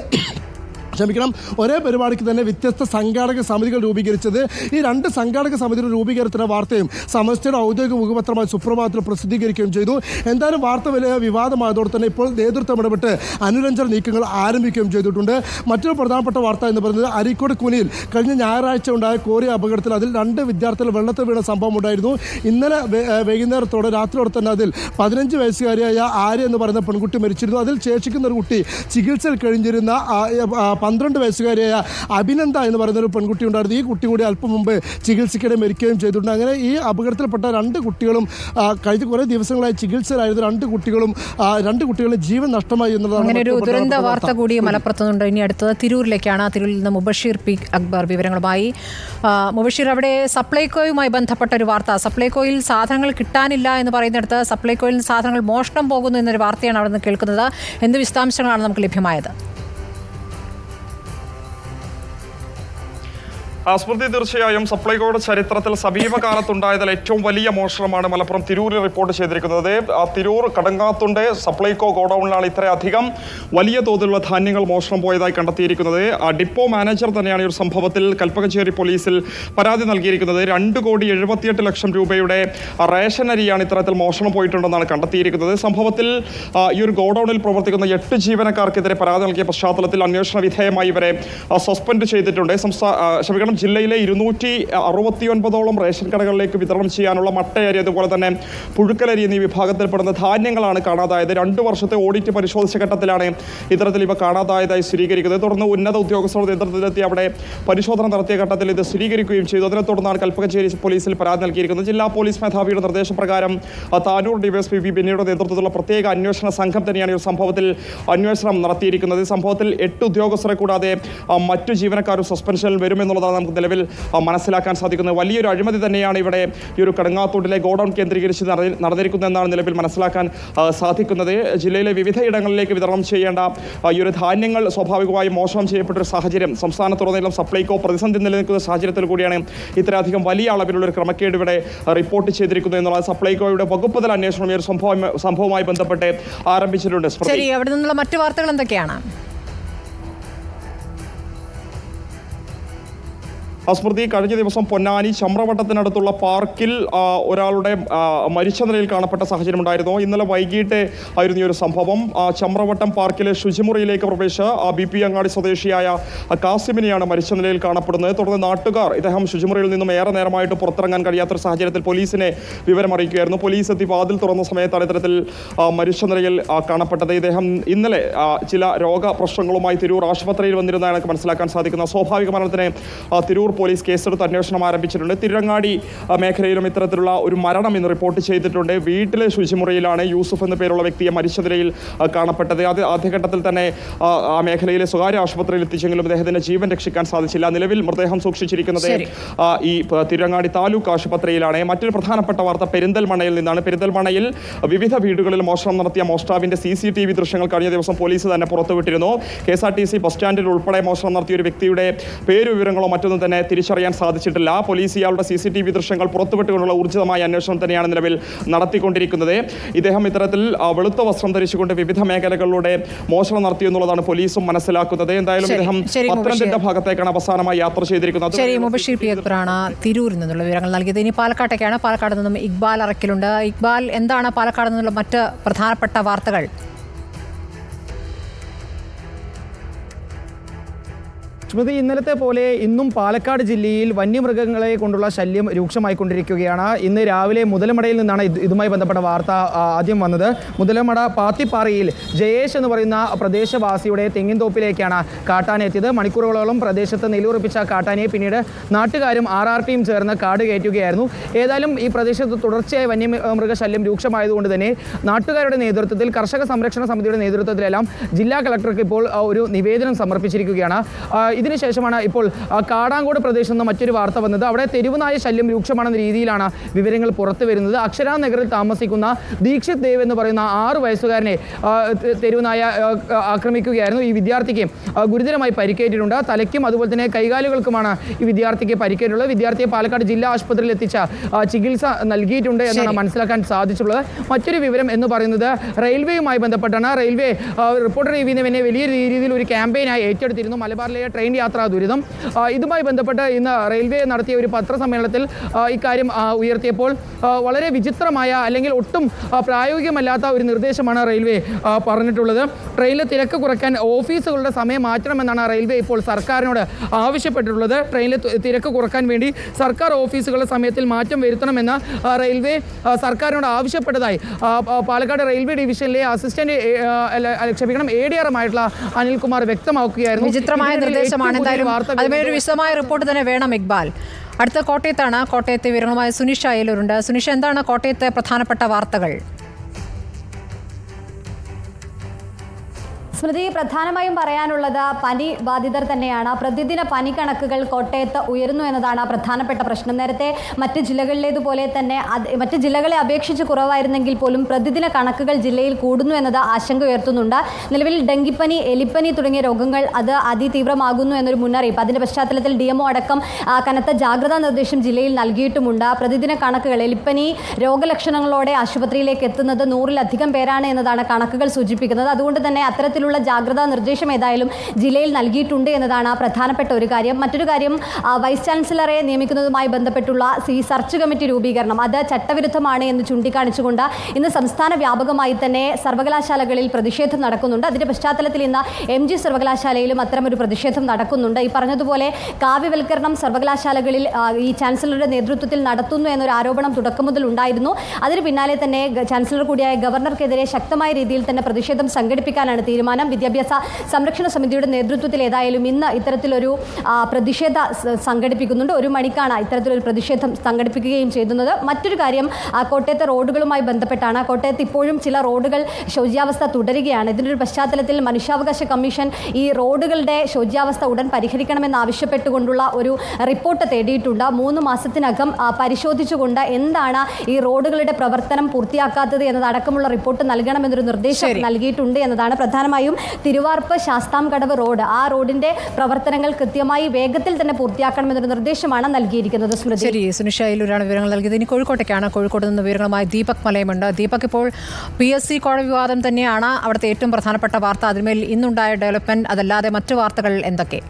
ക്ഷമിക്കണം. ഒരേ പരിപാടിക്ക് തന്നെ വ്യത്യസ്ത സംഘാടക സമിതികൾ രൂപീകരിച്ചത് ഈ രണ്ട് സംഘാടക സമിതിയുടെ രൂപീകരണത്തിന്റെ വാർത്തയും സമസ്തയുടെ ഔദ്യോഗിക മുഖപത്രമായി സുപ്രഭാതത്തിൽ പ്രസിദ്ധീകരിക്കുകയും ചെയ്തു. എന്തായാലും വാർത്ത വലിയ വിവാദമായതോടെ തന്നെ ഇപ്പോൾ നേതൃത്വം ഇടപെട്ട് അനുരഞ്ജന നീക്കങ്ങൾ ആരംഭിക്കുകയും ചെയ്തിട്ടുണ്ട്. മറ്റൊരു പ്രധാനപ്പെട്ട വാർത്ത എന്ന് പറയുന്നത് അരീക്കോട് കുനിയിൽ കഴിഞ്ഞ ഞായറാഴ്ച ഉണ്ടായ കോറി അപകടത്തിൽ അതിൽ രണ്ട് വിദ്യാർത്ഥികൾ വെള്ളത്തിൽ വീണ സംഭവം ഉണ്ടായിരുന്നു. ഇന്നലെ വൈകുന്നേരത്തോടെ രാത്രിയോടെ തന്നെ അതിൽ പതിനഞ്ച് വയസ്സുകാരിയായ ആര്യ എന്ന് പറയുന്ന പെൺകുട്ടി മരിച്ചിരുന്നു. അതിൽ ശേഷിക്കുന്ന ഒരു കുട്ടി ചികിത്സയിൽ കഴിഞ്ഞിരുന്ന പന്ത്രണ്ട് വയസ്സുകാരിയായ അഭിനന്ദ എന്ന് പറയുന്ന ഒരു പെൺകുട്ടി ഉണ്ടായിരുന്നു. ഈ കുട്ടി കൂടി അല്പം മുമ്പ് ചികിത്സിക്കുകയും മരിക്കുകയും ചെയ്തിട്ടുണ്ട്. അങ്ങനെ ഈ അപകടത്തിൽപ്പെട്ട രണ്ട് കുട്ടികളും കഴിഞ്ഞ കുറേ ദിവസങ്ങളായി ചികിത്സയിലായത് രണ്ട് കുട്ടികളും രണ്ട് കുട്ടികളുടെ ജീവൻ നഷ്ടമായി എന്നുള്ളതാണ് അങ്ങനെ ഒരു ദുരന്ത വാർത്ത. കൂടി മലപ്പുറത്ത് നിന്നുണ്ട് ഇനി അടുത്തത് തിരൂരിലേക്കാണ്. തിരൂരിൽ നിന്ന് മുബഷീർ പി അക്ബർ വിവരങ്ങളുമായി. മുബഷീർ അവിടെ സപ്ലൈകോയുമായി ബന്ധപ്പെട്ട ഒരു വാർത്ത. സപ്ലൈകോയിൽ സാധനങ്ങൾ കിട്ടാനില്ല എന്ന് പറയുന്നിടത്ത് സപ്ലൈകോയിൽ സാധനങ്ങൾ മോഷണം പോകുന്നു എന്നൊരു വാർത്തയാണ് അവിടെ നിന്ന് കേൾക്കുന്നത്. എന്ത് വിശദാംശങ്ങളാണ് നമുക്ക് ലഭ്യമായത്? സ്മൃതി തീർച്ചയായും സപ്ലൈകോയുടെ ചരിത്രത്തിൽ സമീപകാലത്തുണ്ടായതിൽ ഏറ്റവും വലിയ മോഷണമാണ് മലപ്പുറം തിരൂരിൽ റിപ്പോർട്ട് ചെയ്തിരിക്കുന്നത്. ആ തിരൂർ കടങ്ങാത്തുണ്ട്. സപ്ലൈകോ ഗോഡൌണിലാണ് ഇത്രയധികം വലിയ തോതിലുള്ള ധാന്യങ്ങൾ മോഷണം പോയതായി കണ്ടെത്തിയിരിക്കുന്നത്. ആ ഡിപ്പോ മാനേജർ തന്നെയാണ് ഈ ഒരു സംഭവത്തിൽ കൽപ്പകച്ചേരി പോലീസിൽ പരാതി നൽകിയിരിക്കുന്നത്. രണ്ട് കോടി എഴുപത്തിയെട്ട് ലക്ഷം രൂപയുടെ റേഷൻ അരിയാണ് ഇത്തരത്തിൽ മോഷണം പോയിട്ടുണ്ടെന്നാണ് കണ്ടെത്തിയിരിക്കുന്നത്. സംഭവത്തിൽ ഈ ഒരു ഗോഡൌണിൽ പ്രവർത്തിക്കുന്ന എട്ട് ജീവനക്കാർക്കെതിരെ പരാതി നൽകിയ പശ്ചാത്തലത്തിൽ അന്വേഷണ വിധേയമായി ഇവരെ സസ്പെൻഡ് ചെയ്തിട്ടുണ്ട്. സംസ്ഥാന കാരണം ജില്ലയിലെ ഇരുന്നൂറ്റി അറുപത്തിയൊൻപതോളം റേഷൻ കടകളിലേക്ക് വിതരണം ചെയ്യാനുള്ള മട്ടയരി അതുപോലെ തന്നെ പുഴുക്കലരി എന്നീ വിഭാഗത്തിൽപ്പെടുന്ന ധാന്യങ്ങളാണ് കാണാതായത്. രണ്ട് വർഷത്തെ ഓഡിറ്റ് പരിശോധിച്ച ഘട്ടത്തിലാണ് ഇത്തരത്തിൽ ഇവ കാണാതായതായി സ്ഥിരീകരിക്കുന്നത്. തുടർന്ന് ഉന്നത ഉദ്യോഗസ്ഥരുടെ നേതൃത്വത്തിലെത്തി അവിടെ പരിശോധന നടത്തിയ ഘട്ടത്തിൽ ഇത് സ്ഥിരീകരിക്കുകയും ചെയ്തു. അതിനെ തുടർന്നാണ് കൽപ്പകഞ്ചേരി പോലീസിൽ പരാതി നൽകിയിരിക്കുന്നത് ജില്ലാ പോലീസ് മേധാവിയുടെ നിർദ്ദേശപ്രകാരം താനൂർ ഡിവൈഎസ്പി വി ബിന്നിയുടെ നേതൃത്വത്തിലുള്ള പ്രത്യേക അന്വേഷണ സംഘം തന്നെയാണ് ഈ സംഭവത്തിൽ അന്വേഷണം നടത്തിയിരിക്കുന്നത്. സംഭവത്തിൽ എട്ട് ഉദ്യോഗസ്ഥരെ കൂടാതെ മറ്റു ജീവനക്കാരും സസ്പെൻഷനിൽ വരുമെന്നുള്ളതാണ് നമുക്ക് നിലവിൽ മനസ്സിലാക്കാൻ സാധിക്കുന്നത്. വലിയൊരു അഴിമതി തന്നെയാണ് ഇവിടെ ഈ ഒരു കടങ്ങാത്തോട്ടിലെ ഗോഡൌൺ കേന്ദ്രീകരിച്ച് നട- നടന്നിരിക്കുന്നതെന്നാണ് നിലവിൽ മനസ്സിലാക്കാൻ സാധിക്കുന്നത്. ജില്ലയിലെ വിവിധ ഇടങ്ങളിലേക്ക് വിതരണം ചെയ്യേണ്ട ഈ ഒരു ധാന്യങ്ങൾ സ്വാഭാവികമായും മോഷണം ചെയ്യപ്പെട്ട ഒരു സാഹചര്യം സംസ്ഥാനത്തുടനീളം സപ്ലൈകോ പ്രതിസന്ധി നിലനിൽക്കുന്ന സാഹചര്യത്തിൽ കൂടിയാണ് ഇത്രയധികം വലിയ അളവിലുള്ള ഒരു ക്രമക്കേട് ഇവിടെ റിപ്പോർട്ട് ചെയ്തിരിക്കുന്നത് എന്നുള്ളത് സപ്ലൈകോയുടെ വകുപ്പ് തല അന്വേഷണം ഈ ഒരു സംഭവം സംഭവവുമായി ബന്ധപ്പെട്ട് ആരംഭിച്ചിട്ടുണ്ട്. ശരി അവിടെ നിന്നുള്ള മറ്റു വാർത്തകൾ എന്തൊക്കെയാണ്? സ്മൃതി കഴിഞ്ഞ ദിവസം പൊന്നാനി ചമ്രവട്ടത്തിനടുത്തുള്ള പാർക്കിൽ ഒരാളുടെ മരിച്ച നിലയിൽ കാണപ്പെട്ട സാഹചര്യം ഉണ്ടായിരുന്നു. ഇന്നലെ വൈകിട്ട് ആയിരുന്നു ഈ ഒരു സംഭവം. ചമ്രവട്ടം പാർക്കിലെ ശുചിമുറിയിലേക്ക് പ്രവേശിച്ച് ബി പി അങ്ങാടി സ്വദേശിയായ കാസിമിനെയാണ് മരിച്ച നിലയിൽ കാണപ്പെടുന്നത്. തുടർന്ന് നാട്ടുകാർ ഇദ്ദേഹം ശുചിമുറിയിൽ നിന്നും ഏറെ നേരമായിട്ട് പുറത്തിറങ്ങാൻ കഴിയാത്തൊരു സാഹചര്യത്തിൽ പോലീസിനെ വിവരം അറിയിക്കുകയായിരുന്നു പോലീസ് എത്തി വാതിൽ തുറന്ന സമയത്താണ് ഇത്തരത്തിൽ മരിച്ച നിലയിൽ കാണപ്പെട്ടത്. ഇദ്ദേഹം ഇന്നലെ ചില രോഗ പ്രശ്നങ്ങളുമായി തിരൂർ ആശുപത്രിയിൽ വന്നിരുന്നതാണ് മനസ്സിലാക്കാൻ സാധിക്കുന്ന. സ്വാഭാവിക മരണത്തിന് തിരൂർ പോലീസ് കേസെടുത്ത് അന്വേഷണം ആരംഭിച്ചിട്ടുണ്ട്. തിരങ്ങാടി മേഖലയിലും ഇത്തരത്തിലുള്ള ഒരു മരണം ഇന്ന് റിപ്പോർട്ട് ചെയ്തിട്ടുണ്ട്. വീട്ടിലെ ശുചിമുറിയിലാണ് യൂസുഫ് എന്ന പേരുള്ള വ്യക്തിയെ മരിച്ച നിലയിൽ കാണപ്പെട്ടത്. അത് ആദ്യഘട്ടത്തിൽ തന്നെ ആ, ആ മേഖലയിലെ സ്വകാര്യ ആശുപത്രിയിൽ എത്തിച്ചെങ്കിലും അദ്ദേഹത്തിന്റെ ജീവൻ രക്ഷിക്കാൻ സാധിച്ചില്ല. നിലവിൽ മൃതദേഹം സൂക്ഷിച്ചിരിക്കുന്നത് ഈ തിരങ്ങാടി താലൂക്ക് ആശുപത്രിയിലാണ്. മറ്റൊരു പ്രധാനപ്പെട്ട വാർത്ത പെരിന്തൽമണയിൽ നിന്നാണ്. പെരിന്തൽമണയിൽ വിവിധ വീടുകളിൽ മോഷണം നടത്തിയ മോഷ്ടാവിന്റെ സി സി ടി വി ദൃശ്യങ്ങൾ കഴിഞ്ഞ ദിവസം പോലീസ് തന്നെ പുറത്തുവിട്ടിരുന്നു. K S R T C bus സ്റ്റാൻഡിൽ ഉൾപ്പെടെ മോഷണം നടത്തിയ ഒരു വ്യക്തിയുടെ പേരുവിവരങ്ങളോ മറ്റൊന്നും തന്നെ തിരിച്ചറിയാൻ സാധിച്ചിട്ടില്ല. പോലീസ് ഇയാളുടെ സി സി ടി വി ദൃശ്യങ്ങൾ പുറത്തുവിട്ടുകൊണ്ടുള്ള ഊർജിതമായ അന്വേഷണം തന്നെയാണ് നിലവിൽ നടത്തിക്കൊണ്ടിരിക്കുന്നത്. ഇദ്ദേഹം ഇത്തരത്തിൽ വെളുത്ത വസ്ത്രം ധരിച്ചുകൊണ്ട് വിവിധ മേഖലകളിലൂടെ മോഷണം നടത്തി എന്നുള്ളതാണ് പോലീസും മനസ്സിലാക്കുന്നത്. എന്തായാലും ഇദ്ദേഹം പത്തനംതിട്ട ഭാഗത്തേക്കാണ് അവസാനമായി യാത്ര ചെയ്തിരിക്കുന്നത്. ശരി മുബഷീർ പി അക്ബറാണ് തിരൂരിൽ നിന്നുള്ള വിവരങ്ങൾ നൽകിയത്. ഇനി പാലക്കാട്ടേക്കാണ്. പാലക്കാട് നിന്നും ഇക്ബാൽ അറക്കിലുണ്ട്. ഇക്ബാൽ എന്താണ് പാലക്കാട് നിന്നുള്ള മറ്റ് പ്രധാനപ്പെട്ട വാർത്തകൾ? സ്മൃതി ഇന്നലത്തെ പോലെ ഇന്നും പാലക്കാട് ജില്ലയിൽ വന്യമൃഗങ്ങളെ കൊണ്ടുള്ള ശല്യം രൂക്ഷമായിക്കൊണ്ടിരിക്കുകയാണ്. ഇന്ന് രാവിലെ മുതലമടയിൽ നിന്നാണ് ഇതുമായി ബന്ധപ്പെട്ട വാർത്ത ആദ്യം വന്നത്. മുതലമട പാത്തിപ്പാറയിൽ ജയേഷ് എന്ന് പറയുന്ന പ്രദേശവാസിയുടെ തെങ്ങിൻതോപ്പിലേക്കാണ് കാട്ടാന കാട്ടാനെത്തിയത്. മണിക്കൂറുകളോളം പ്രദേശത്ത് നിലയുറപ്പിച്ച കാട്ടാനയെ പിന്നീട് നാട്ടുകാരും ആർ ആർ ടിയും ചേർന്ന് കാട് കയറ്റുകയായിരുന്നു. ഏതായാലും ഈ പ്രദേശത്ത് തുടർച്ചയായി വന്യമൃഗശല്യം രൂക്ഷമായതുകൊണ്ട് തന്നെ നാട്ടുകാരുടെ നേതൃത്വത്തിൽ കർഷക സംരക്ഷണ സമിതിയുടെ നേതൃത്വത്തിലെല്ലാം ജില്ലാ കളക്ടർക്ക് ഇപ്പോൾ ഒരു നിവേദനം സമർപ്പിച്ചിരിക്കുകയാണ്. ഇതിനുശേഷമാണ് ഇപ്പോൾ കാടാങ്കോട് പ്രദേശത്ത് നിന്ന് മറ്റൊരു വാർത്ത വന്നത്. അവിടെ തെരുവുനായ ശല്യം രൂക്ഷമാണെന്ന രീതിയിലാണ് വിവരങ്ങൾ പുറത്തു വരുന്നത്. അക്ഷരാ നഗറിൽ താമസിക്കുന്ന ദീക്ഷിത് ദേവ് എന്ന് പറയുന്ന ആറ് വയസ്സുകാരനെ തെരുവുനായ ആക്രമിക്കുകയായിരുന്നു ഈ വിദ്യാർത്ഥിക്ക് ഗുരുതരമായി പരിക്കേറ്റിട്ടുണ്ട്. തലയ്ക്കും അതുപോലെ തന്നെ കൈകാലുകൾക്കുമാണ് ഈ വിദ്യാർത്ഥിക്ക് പരിക്കേറ്റുള്ളത് വിദ്യാർത്ഥിയെ പാലക്കാട് ജില്ലാ ആശുപത്രിയിൽ എത്തിച്ച ചികിത്സ നൽകിയിട്ടുണ്ട് എന്നാണ് മനസ്സിലാക്കാൻ സാധിച്ചിട്ടുള്ളത്. മറ്റൊരു വിവരം എന്ന് പറയുന്നത് റെയിൽവേയുമായി ബന്ധപ്പെട്ടാണ്. റെയിൽവേ റിപ്പോർട്ടർ ടി വലിയ രീതിയിൽ ഒരു ക്യാമ്പയിനായി ഏറ്റെടുത്തിരുന്നു. മലബാറിലെ ട്രെയിൻ യാത്രാ ദുരിതം. ഇതുമായി ബന്ധപ്പെട്ട് ഇന്ന് റെയിൽവേ നടത്തിയ ഒരു പത്രസമ്മേളനത്തിൽ ഇക്കാര്യം ഉയർത്തിയപ്പോൾ വളരെ വിചിത്രമായ അല്ലെങ്കിൽ ഒട്ടും പ്രായോഗികമല്ലാത്ത ഒരു നിർദ്ദേശമാണ് റെയിൽവേ പറഞ്ഞിട്ടുള്ളത്. ട്രെയിനിലെ തിരക്ക് കുറയ്ക്കാൻ ഓഫീസുകളുടെ സമയം മാറ്റണമെന്നാണ് റെയിൽവേ ഇപ്പോൾ സർക്കാരിനോട് ആവശ്യപ്പെട്ടിട്ടുള്ളത്. ട്രെയിനിലെ തിരക്ക് കുറയ്ക്കാൻ വേണ്ടി സർക്കാർ ഓഫീസുകളുടെ സമയത്തിൽ മാറ്റം വരുത്തണമെന്ന് റെയിൽവേ സർക്കാരിനോട് ആവശ്യപ്പെട്ടതായി. പാലക്കാട് റെയിൽവേ ഡിവിഷനിലെ അസിസ്റ്റന്റ് ക്ഷമിക്കണം എ ഡി ആറുമായിട്ടുള്ള അനിൽകുമാർ വ്യക്തമാക്കുകയായിരുന്നു. വിചിത്രമായ ഇതിനിടയിൽ ഏറ്റവും എന്തായാലും അതുപോലെ ഒരു വിശദമായ റിപ്പോർട്ട് തന്നെ വേണം ഇക്ബാൽ. അടുത്ത കോട്ടയത്താണ് കോട്ടയത്തെ വിവരങ്ങളുമായി സുനിഷ അയലൂരുണ്ട് സുനിഷ എന്താണ് കോട്ടയത്തെ പ്രധാനപ്പെട്ട വാർത്തകൾ? സ്മൃതി പ്രധാനമായും പറയാനുള്ളത് പനി ബാധിതർ തന്നെയാണ്. പ്രതിദിന പനി കണക്കുകൾ കോട്ടയത്ത് ഉയരുന്നു എന്നതാണ് പ്രധാനപ്പെട്ട പ്രശ്നം. നേരത്തെ മറ്റ് ജില്ലകളിലേതുപോലെ തന്നെ മറ്റ് ജില്ലകളെ അപേക്ഷിച്ച് കുറവായിരുന്നെങ്കിൽ പോലും പ്രതിദിന കണക്കുകൾ ജില്ലയിൽ കൂടുന്നു എന്നത് ആശങ്ക ഉയർത്തുന്നുണ്ട്. നിലവിൽ ഡെങ്കിപ്പനി എലിപ്പനി തുടങ്ങിയ രോഗങ്ങൾ അത് അതിതീവ്രമാകുന്നു എന്നൊരു മുന്നറിയിപ്പ്. അതിന്റെ പശ്ചാത്തലത്തിൽ ഡി അടക്കം ആ, കനത്ത ജാഗ്രതാ നിർദ്ദേശം ജില്ലയിൽ നൽകിയിട്ടുമുണ്ട്. പ്രതിദിന കണക്കുകൾ എലിപ്പനി രോഗലക്ഷണങ്ങളോടെ ആശുപത്രിയിലേക്ക് എത്തുന്നത് നൂറിലധികം പേരാണ് എന്നതാണ് കണക്കുകൾ സൂചിപ്പിക്കുന്നത്. അതുകൊണ്ട് തന്നെ അത്തരത്തിലുള്ള അത്തരത്തിലുള്ള ജാഗ്രതാ നിർദ്ദേശം ഏതായാലും ജില്ലയിൽ നൽകിയിട്ടുണ്ട് എന്നതാണ് പ്രധാനപ്പെട്ട ഒരു കാര്യം. മറ്റൊരു കാര്യം വൈസ് ചാൻസലറെ നിയമിക്കുന്നതുമായി ബന്ധപ്പെട്ടുള്ള സി സർച്ച് കമ്മിറ്റി രൂപീകരണം അത് ചട്ടവിരുദ്ധമാണ് എന്ന് ചൂണ്ടിക്കാണിച്ചുകൊണ്ട് ഇന്ന് സംസ്ഥാന വ്യാപകമായി തന്നെ സർവകലാശാലകളിൽ പ്രതിഷേധം നടക്കുന്നുണ്ട്. അതിന്റെ പശ്ചാത്തലത്തിൽ ഇന്ന് എം ജി സർവകലാശാലയിലും അത്തരമൊരു പ്രതിഷേധം നടക്കുന്നുണ്ട്. ഈ പറഞ്ഞതുപോലെ കാവ്യവൽക്കരണം സർവകലാശാലകളിൽ ഈ ചാൻസലറുടെ നേതൃത്വത്തിൽ നടത്തുന്നു എന്നൊരു ആരോപണം തുടക്കം മുതൽ ഉണ്ടായിരുന്നു. അതിന് പിന്നാലെ തന്നെ ചാൻസലർ കൂടിയായ ഗവർണർക്കെതിരെ ശക്തമായ രീതിയിൽ തന്നെ പ്രതിഷേധം സംഘടിപ്പിക്കാനാണ് തീരുമാനം. വിദ്യാഭ്യാസ സംരക്ഷണ സമിതിയുടെ നേതൃത്വത്തിൽ ഏതായാലും ഇന്ന് ഇത്തരത്തിലൊരു പ്രതിഷേധ സംഘടിപ്പിക്കുന്നുണ്ട്. ഒരു മണിക്കാണ് ഇത്തരത്തിലൊരു പ്രതിഷേധം സംഘടിപ്പിക്കുകയും ചെയ്യുന്നത്. മറ്റൊരു കാര്യം കോട്ടയത്തെ റോഡുകളുമായി ബന്ധപ്പെട്ടാണ്. കോട്ടയത്ത് ഇപ്പോഴും ചില റോഡുകൾ ശൗചാവസ്ഥ തുടരുകയാണ്. ഇതിന്റെ ഒരു പശ്ചാത്തലത്തിൽ മനുഷ്യാവകാശ കമ്മീഷൻ ഈ റോഡുകളുടെ ശൗചാവസ്ഥ ഉടൻ പരിഹരിക്കണമെന്ന് ആവശ്യപ്പെട്ടുകൊണ്ടുള്ള ഒരു റിപ്പോർട്ട് തേടിയിട്ടുണ്ട്. മൂന്ന് മാസത്തിനകം പരിശോധിച്ചുകൊണ്ട് എന്താണ് ഈ റോഡുകളുടെ പ്രവർത്തനം പൂർത്തിയാക്കാത്തത് എന്നതടക്കമുള്ള റിപ്പോർട്ട് നൽകണമെന്നൊരു നിർദ്ദേശം. നൽകിയിട്ടുണ്ട് എന്നതാണ് പ്രധാനമായും തിരുവാർപ്പ് ശാസ്താംകടവ് റോഡ്. ആ റോഡിന്റെ പ്രവർത്തനങ്ങൾ കൃത്യമായി വേഗത്തിൽ തന്നെ പൂർത്തിയാക്കണമെന്നൊരു നിർദ്ദേശമാണ് നൽകിയിരിക്കുന്നത് സ്മൃതി. ശരി സുനിഷയിലൂരാണ് വിവരങ്ങൾ നൽകിയത്. ഇനി കോഴിക്കോട്ടേക്കാണ്. കോഴിക്കോട് നിന്ന് വിവരങ്ങളുമായി ദീപക് മലയമുണ്ട്. ദീപക് ഇപ്പോൾ പി എസ് സി കോഴ വിവാദം തന്നെയാണ്. അവിടുത്തെ ഏറ്റവും പ്രധാനപ്പെട്ട വാർത്ത. അതിന്മേൽ ഇന്നുണ്ടായ ഡെവലപ്മെന്റ് അതല്ലാതെ മറ്റു വാർത്തകൾ എന്തൊക്കെ?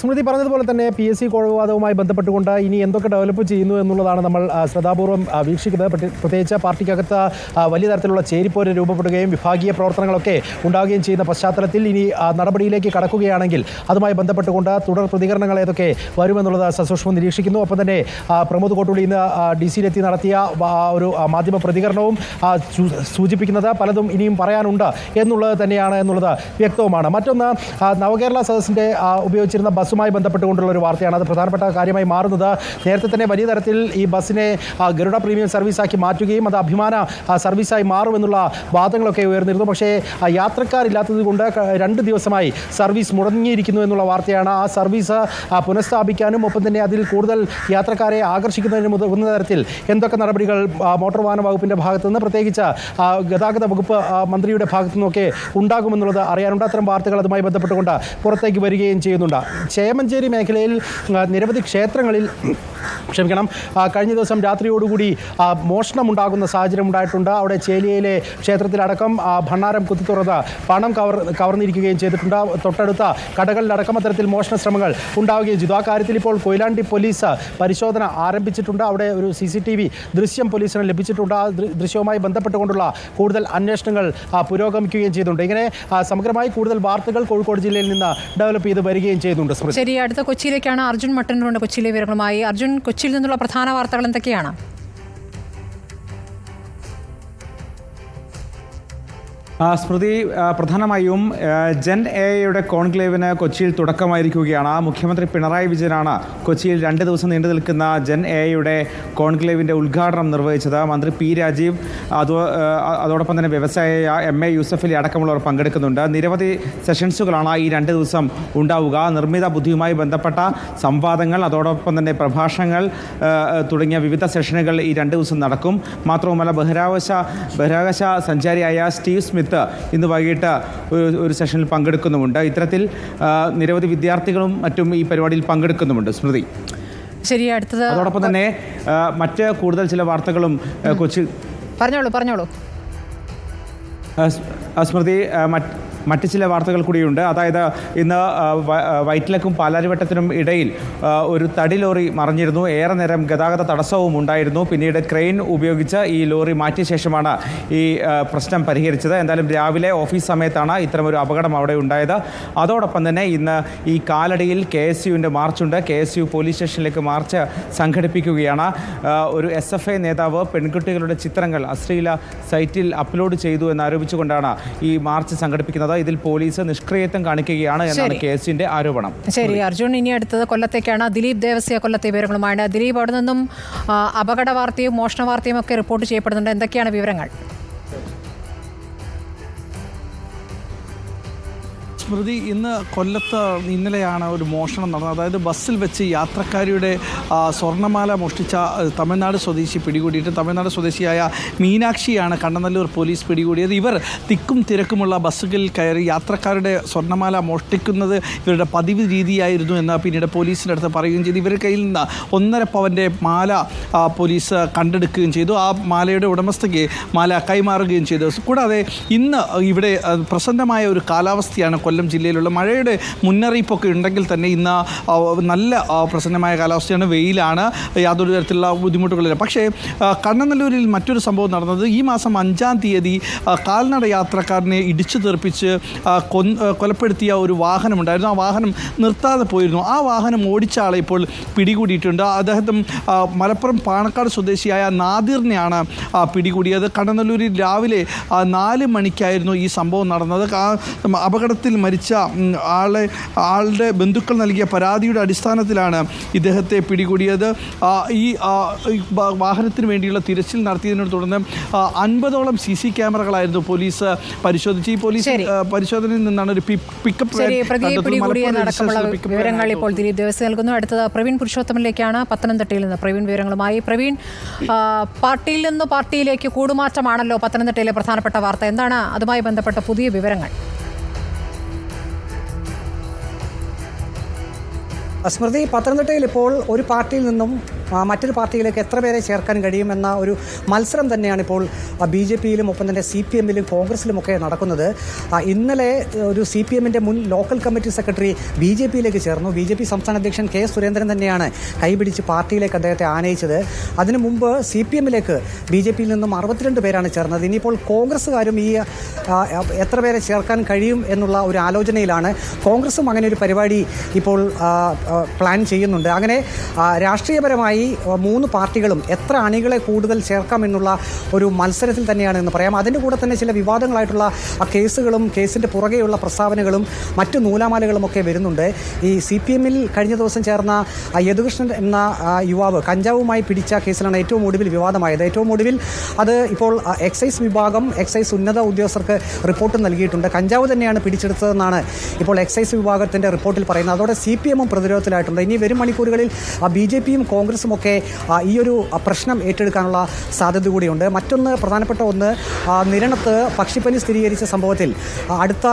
സ്മൃതി പറഞ്ഞതുപോലെ തന്നെ പി എസ് സി കോഴവിവാദവുമായി ബന്ധപ്പെട്ടുകൊണ്ട് ഇനി എന്തൊക്കെ ഡെവലപ്പ് ചെയ്യുന്നു എന്നുള്ളതാണ് നമ്മൾ ശ്രദ്ധാപൂർവം വീക്ഷിക്കുന്നത്. പ്രത്യേകിച്ച് പാർട്ടിക്കകത്ത് വലിയ തരത്തിലുള്ള ചേരിപ്പോര് രൂപപ്പെടുകയും വിഭാഗീയ പ്രവർത്തനങ്ങളൊക്കെ ഉണ്ടാവുകയും ചെയ്യുന്ന പശ്ചാത്തലത്തിൽ ഇനി നടപടിയിലേക്ക് കടക്കുകയാണെങ്കിൽ അതുമായി ബന്ധപ്പെട്ടുകൊണ്ട് തുടർ പ്രതികരണങ്ങൾ ഏതൊക്കെ വരുമെന്നുള്ളത് സസൂക്ഷ്മം നിരീക്ഷിക്കുന്നു. ഒപ്പം തന്നെ പ്രമോദ് കോട്ടൂളി ഇന്ന് ഡി സിയിലെത്തി നടത്തിയ ഒരു മാധ്യമ പ്രതികരണവും സൂചിപ്പിക്കുന്നത് പലതും ഇനിയും പറയാനുണ്ട് എന്നുള്ളത് തന്നെയാണ് എന്നുള്ളത് വ്യക്തവുമാണ്. മറ്റൊന്ന് നവകേരള സദസ്സിന്റെ ഉപയോഗിച്ചിരുന്ന ബസ്സുമായി ബന്ധപ്പെട്ടുകൊണ്ടുള്ള ഒരു വാർത്തയാണ്. അത് പ്രധാനപ്പെട്ട കാര്യമായി മാറുന്നത് നേരത്തെ തന്നെ വലിയ തരത്തിൽ ഈ ബസ്സിനെ ഗരുഡ പ്രീമിയം സർവീസാക്കി മാറ്റുകയും അത് അഭിമാന സർവീസായി മാറുമെന്നുള്ള വാദങ്ങളൊക്കെ ഉയർന്നിരുന്നു. പക്ഷേ യാത്രക്കാരില്ലാത്തത് കൊണ്ട് രണ്ട് ദിവസമായി സർവീസ് മുടങ്ങിയിരിക്കുന്നു എന്നുള്ള വാർത്തയാണ്. ആ സർവീസ് പുനഃസ്ഥാപിക്കാനും ഒപ്പം തന്നെ അതിൽ കൂടുതൽ യാത്രക്കാരെ ആകർഷിക്കുന്നതിന് ഉതകുന്ന തരത്തിൽ എന്തൊക്കെ നടപടികൾ മോട്ടോർ വാഹന വകുപ്പിന്റെ ഭാഗത്തു നിന്ന് പ്രത്യേകിച്ച് ഗതാഗത വകുപ്പ് മന്ത്രിയുടെ ഭാഗത്തു നിന്നൊക്കെ ഉണ്ടാകുമെന്നുള്ളത് അറിയാനുണ്ട്. അത്തരം വാർത്തകൾ അതുമായി ബന്ധപ്പെട്ടുകൊണ്ട് പുറത്തേക്ക് വരികയും ചെയ്യുന്നുണ്ട്. ചേമഞ്ചേരി മേഖലയിൽ നിരവധി ക്ഷേത്രങ്ങളിൽ ക്ഷമിക്കണം കഴിഞ്ഞ ദിവസം രാത്രിയോടുകൂടി മോഷണമുണ്ടാകുന്ന സാഹചര്യം ഉണ്ടായിട്ടുണ്ട്. അവിടെ ചേലിയയിലെ ക്ഷേത്രത്തിലടക്കം ഭണ്ണാരം കുത്തിത്തുറന്ന് പണം കവർ കവർന്നിരിക്കുകയും ചെയ്തിട്ടുണ്ട്. തൊട്ടടുത്ത കടകളിലടക്കം അത്തരത്തിൽ മോഷണ ശ്രമങ്ങൾ ഉണ്ടാവുകയും ചെയ്തു. ആ കാര്യത്തിൽ ഇപ്പോൾ കൊയിലാണ്ടി പോലീസ് പരിശോധന ആരംഭിച്ചിട്ടുണ്ട്. അവിടെ ഒരു സി സി ടി വി ദൃശ്യം പോലീസിന് ലഭിച്ചിട്ടുണ്ട്. ആ ദൃശ്യവുമായി ബന്ധപ്പെട്ടുകൊണ്ടുള്ള കൂടുതൽ അന്വേഷണങ്ങൾ പുരോഗമിക്കുകയും ചെയ്തിട്ടുണ്ട് ഇങ്ങനെ സമഗ്രമായി കൂടുതൽ വാർത്തകൾ കോഴിക്കോട് ജില്ലയിൽ നിന്ന് ഡെവലപ്പ് ചെയ്ത് വരികയും ചെയ്യുന്നുണ്ട്. സ്മൃതി. ശരി അടുത്ത കൊച്ചിയിലേക്കാണ് അർജുൻ മട്ടന്നൂരുണ്ട് കൊച്ചിയിലെ വിവരങ്ങളുമായി. അർജുൻ കൊച്ചിയിൽ നിന്നുള്ള പ്രധാന വാർത്തകൾ എന്തൊക്കെയാണ്? സ്മൃതി പ്രധാനമായും ജെൻ എയുടെ കോൺക്ലേവിന് കൊച്ചിയിൽ തുടക്കമായിരിക്കുകയാണ്. മുഖ്യമന്ത്രി പിണറായി വിജയനാണ് കൊച്ചിയിൽ രണ്ട് ദിവസം നീണ്ടു നിൽക്കുന്ന ജൻ എയുടെ കോൺക്ലേവിന്റെ ഉദ്ഘാടനം നിർവഹിച്ചത്. മന്ത്രി പി രാജീവ് അതോ അതോടൊപ്പം തന്നെ വ്യവസായ എം എ യൂസഫലി അടക്കമുള്ളവർ പങ്കെടുക്കുന്നുണ്ട്. നിരവധി സെഷൻസുകളാണ് ഈ രണ്ട് ദിവസം ഉണ്ടാവുക. നിർമ്മിത ബുദ്ധിയുമായി ബന്ധപ്പെട്ട സംവാദങ്ങൾ അതോടൊപ്പം തന്നെ പ്രഭാഷണങ്ങൾ തുടങ്ങിയ വിവിധ സെഷനുകൾ ഈ രണ്ട് ദിവസം നടക്കും. മാത്രവുമല്ല ബഹിരാകാശ ബഹിരാകാശ സഞ്ചാരിയായ സ്റ്റീവ് സ്മിത്ത് ഇന്ന് വൈകിട്ട് ഒരു ഒരു സെഷനിൽ പങ്കെടുക്കുന്നുമുണ്ട്. ഇത്തരത്തിൽ നിരവധി വിദ്യാർത്ഥികളും മറ്റും ഈ പരിപാടിയിൽ പങ്കെടുക്കുന്നുമുണ്ട്. സ്മൃതി. ശരി അടുത്തത് അതോടൊപ്പം തന്നെ മറ്റ് കൂടുതൽ ചില വാർത്തകളും കൊച്ചി പറഞ്ഞോളൂ പറഞ്ഞോളൂ. സ്മൃതി മറ്റ് മറ്റ് ചില വാർത്തകൾ കൂടിയുണ്ട്. അതായത് ഇന്ന് വൈറ്റിലക്കും പാലാരിവട്ടത്തിനും ഇടയിൽ ഒരു തടി ലോറി മറിഞ്ഞിരുന്നു. ഏറെ നേരം ഗതാഗത തടസ്സവും ഉണ്ടായിരുന്നു. പിന്നീട് ക്രെയിൻ ഉപയോഗിച്ച് ഈ ലോറി മാറ്റിയ ശേഷമാണ് ഈ പ്രശ്നം പരിഹരിച്ചത്. എന്തായാലും രാവിലെ ഓഫീസ് സമയത്താണ് ഇത്തരമൊരു അപകടം അവിടെ ഉണ്ടായത്. അതോടൊപ്പം തന്നെ ഇന്ന് ഈ കാലടിയിൽ കെ എസ് യുവിന്റെ മാർച്ചുണ്ട്. കെ എസ് യു പോലീസ് സ്റ്റേഷനിലേക്ക് മാർച്ച് സംഘടിപ്പിക്കുകയാണ്. ഒരു എസ് എഫ് ഐ നേതാവ് പെൺകുട്ടികളുടെ ചിത്രങ്ങൾ അശ്ലീല സൈറ്റിൽ അപ്ലോഡ് ചെയ്തു എന്നാരോപിച്ചുകൊണ്ടാണ് ഈ മാർച്ച് സംഘടിപ്പിക്കുന്നത്. ഇതിൽ പോലീസ് നിഷ്ക്രിയത്വം കാണിക്കുകയാണ് എന്നാണ് ശരി. കെ എസ് യുവിന്റെ ആരോപണം. ശരി അർജുൻ ഇനി അടുത്തത് കൊല്ലത്തേക്കാണ്. ദിലീപ് ദേവസ്യ കൊല്ലത്തെ വിവരങ്ങളുമാണ്. ദിലീപ് അവിടെ നിന്നും അപകട വാർത്തയും മോഷണ വാർത്തയും ഒക്കെ റിപ്പോർട്ട് ചെയ്യപ്പെടുന്നുണ്ട്. എന്തൊക്കെയാണ് വിവരങ്ങൾ? സ്മൃതി ഇന്ന് കൊല്ലത്ത് ഇന്നലെയാണ് ഒരു മോഷണം നടന്നത്. അതായത് ബസ്സിൽ വെച്ച് യാത്രക്കാരിയുടെ സ്വർണമാല മോഷ്ടിച്ച തമിഴ്നാട് സ്വദേശി പിടികൂടിയിട്ട് തമിഴ്നാട് സ്വദേശിയായ മീനാക്ഷിയാണ് കണ്ണനല്ലൂർ പോലീസ് പിടികൂടിയത്. ഇവർ തിക്കും തിരക്കുമുള്ള ബസ്സുകളിൽ കയറി യാത്രക്കാരുടെ സ്വർണമാല മോഷ്ടിക്കുന്നത് ഇവരുടെ പതിവ് രീതിയായിരുന്നു എന്ന് പിന്നീട് പോലീസിന്റെ അടുത്ത് പറയുകയും ചെയ്തു. ഇവരുടെ കയ്യിൽ നിന്ന് ഒന്നര പവന്റെ മാല പോലീസ് കണ്ടെടുക്കുകയും ചെയ്തു. ആ മാലയുടെ ഉടമസ്ഥയ്ക്ക് മാല കൈമാറുകയും ചെയ്തു. കൂടാതെ ഇന്ന് ഇവിടെ പ്രസന്നമായ ഒരു കാലാവസ്ഥയാണ് കൊല്ലം ജില്ലയിലുള്ള മഴയുടെ മുന്നറിയിപ്പൊക്കെ ഉണ്ടെങ്കിൽ തന്നെ ഇന്ന് നല്ല പ്രസന്നമായ കാലാവസ്ഥയാണ്. വെയിലാണ്. യാതൊരു തരത്തിലുള്ള ബുദ്ധിമുട്ടുകളില്ല. പക്ഷേ കണ്ണനല്ലൂരിൽ മറ്റൊരു സംഭവം നടന്നത്. ഈ മാസം അഞ്ചാം തീയതി കാൽനട യാത്രക്കാരനെ ഇടിച്ചു തെറിപ്പിച്ച് കൊലപ്പെടുത്തിയ ഒരു വാഹനമുണ്ടായിരുന്നു. ആ വാഹനം നിർത്താതെ പോയിരുന്നു. ആ വാഹനം ഓടിച്ച ആളെ ഇപ്പോൾ പിടികൂടിയിട്ടുണ്ട്. അദ്ദേഹത്തും മലപ്പുറം പാണക്കാട് സ്വദേശിയായ നാദിറിനെയാണ് പിടികൂടിയത്. കണ്ണനല്ലൂരിൽ രാവിലെ നാല് മണിക്കായിരുന്നു ഈ സംഭവം നടന്നത്. അപകടത്തിൽ മരിച്ച ആളെ ആളുടെ ബന്ധുക്കൾ നൽകിയ പരാതിയുടെ അടിസ്ഥാനത്തിലാണ് ഇദ്ദേഹത്തെ പിടികൂടിയത്. ഈ വാഹനത്തിന് വേണ്ടിയുള്ള തിരച്ചിൽ നടത്തിയതിനെ തുടർന്ന് അൻപതോളം സി സി ക്യാമറകളായിരുന്നു പോലീസ് പരിശോധിച്ച്. ഈ പോലീസ് പരിശോധനയിൽ നിന്നാണ് ഒരു പിക്കപ്പ് വിവരങ്ങൾ ഇപ്പോൾ ദിലീപ് ദേവസ്വം നൽകുന്നു. അടുത്തത് പ്രവീൺ പുരുഷോത്തമനിലേക്കാണ്. പത്തനംതിട്ടയിൽ നിന്ന് പ്രവീൺ വിവരങ്ങളുമായി. പ്രവീൺ പാർട്ടിയിൽ നിന്ന് പാർട്ടിയിലേക്ക് കൂടുമാറ്റമാണല്ലോ പത്തനംതിട്ടയിലെ പ്രധാനപ്പെട്ട വാർത്ത. എന്താണ് അതുമായി ബന്ധപ്പെട്ട പുതിയ വിവരങ്ങൾ? സ്മൃതി പത്തനംതിട്ടയിൽ ഇപ്പോൾ ഒരു പാർട്ടിയിൽ നിന്നും മറ്റൊരു പാർട്ടിയിലേക്ക് എത്ര പേരെ ചേർക്കാൻ കഴിയുമെന്ന ഒരു മത്സരം തന്നെയാണ് ഇപ്പോൾ ബി ജെ പിയിലും ഒപ്പം തന്നെ സി പി എമ്മിലും കോൺഗ്രസിലുമൊക്കെ നടക്കുന്നത്. ആ, ഇന്നലെ ഒരു സി പി എമ്മിന്റെ മുൻ local committee secretary B J പിയിലേക്ക് ചേർന്നു. ബി ജെ പി സംസ്ഥാന അധ്യക്ഷൻ കെ സുരേന്ദ്രൻ തന്നെയാണ് കൈപിടിച്ച് പാർട്ടിയിലേക്ക് അദ്ദേഹത്തെ ആനയിച്ചത്. അതിനു മുമ്പ് സി പി എമ്മിലേക്ക് ബി ജെ പിയിൽ നിന്നും അറുപത്തിരണ്ട് പേരാണ് ചേർന്നത്. ഇനിയിപ്പോൾ കോൺഗ്രസ്സുകാരും ഈ എത്ര പേരെ ചേർക്കാൻ കഴിയും എന്നുള്ള ഒരു ആലോചനയിലാണ് കോൺഗ്രസും അങ്ങനെ ഒരു പരിപാടി ഇപ്പോൾ പ്ലാൻ ചെയ്യുന്നുണ്ട്. അങ്ങനെ രാഷ്ട്രീയപരമായി ആ, മൂന്ന് പാർട്ടികളും എത്ര അണികളെ കൂടുതൽ ചേർക്കാമെന്നുള്ള ഒരു മത്സരത്തിൽ തന്നെയാണ് എന്ന് പറയാം. അതിന്റെ കൂടെ തന്നെ ചില വിവാദങ്ങളായിട്ടുള്ള കേസുകളും കേസിന്റെ പുറകെയുള്ള പ്രസ്താവനകളും മറ്റു നൂലാമാലകളും ഒക്കെ വരുന്നുണ്ട്. ഈ സി പി എമ്മിൽ കഴിഞ്ഞ ദിവസം ചേർന്ന യദുകൃഷ്ണൻ എന്ന യുവാവ് കഞ്ചാവുമായി പിടിച്ച കേസിലാണ് ഏറ്റവും ഒടുവിൽ വിവാദമായത്. ഏറ്റവും ഒടുവിൽ അത് ഇപ്പോൾ എക്സൈസ് വിഭാഗം എക്സൈസ് ഉന്നത ഉദ്യോഗസ്ഥർക്ക് റിപ്പോർട്ട് നൽകിയിട്ടുണ്ട്. കഞ്ചാവ് തന്നെയാണ് പിടിച്ചെടുത്തതെന്നാണ് ഇപ്പോൾ എക്സൈസ് വിഭാഗത്തിന്റെ റിപ്പോർട്ടിൽ പറയുന്നത്. അതോടെ സി പി എമ്മും പ്രതിരോധത്തിലായിട്ടുണ്ട്. ഇനി വരും മണിക്കൂറുകളിൽ ബി ജെ പിയും കോൺഗ്രസും ഒക്കെ ഈ ഒരു പ്രശ്നം ഏറ്റെടുക്കാനുള്ള സാധ്യത കൂടിയുണ്ട്. മറ്റൊന്ന് പ്രധാനപ്പെട്ട ഒന്ന് നിരണത്ത് പക്ഷിപ്പനി സ്ഥിരീകരിച്ച സംഭവത്തിൽ അടുത്ത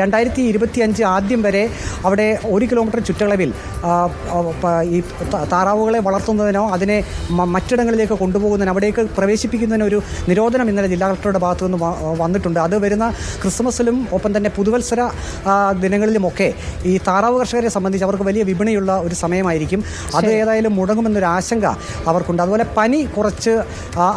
രണ്ടായിരത്തി ഇരുപത്തി അഞ്ച് ആദ്യം വരെ അവിടെ ഒരു കിലോമീറ്റർ ചുറ്റളവിൽ ഈ താറാവുകളെ വളർത്തുന്നതിനോ അതിനെ മറ്റിടങ്ങളിലേക്ക് കൊണ്ടുപോകുന്നതിനോ അവിടേക്ക് പ്രവേശിപ്പിക്കുന്നതിന് ഒരു നിരോധനം ഇന്നലെ ജില്ലാ കളക്ടറുടെ ഭാഗത്തു നിന്ന് വന്നിട്ടുണ്ട്. അത് വരുന്ന ക്രിസ്മസിലും ഒപ്പം തന്നെ പുതുവത്സര ദിനങ്ങളിലുമൊക്കെ ഈ താറാവ് കർഷകരെ സംബന്ധിച്ച് അവർക്ക് വലിയ വിപണിയുള്ള ഒരു സമയമായിരിക്കും. അത് ഏതായാലും മുടങ്ങുമെന്നൊരു ആശങ്ക അവർക്കുണ്ട്. അതുപോലെ പനി കുറച്ച്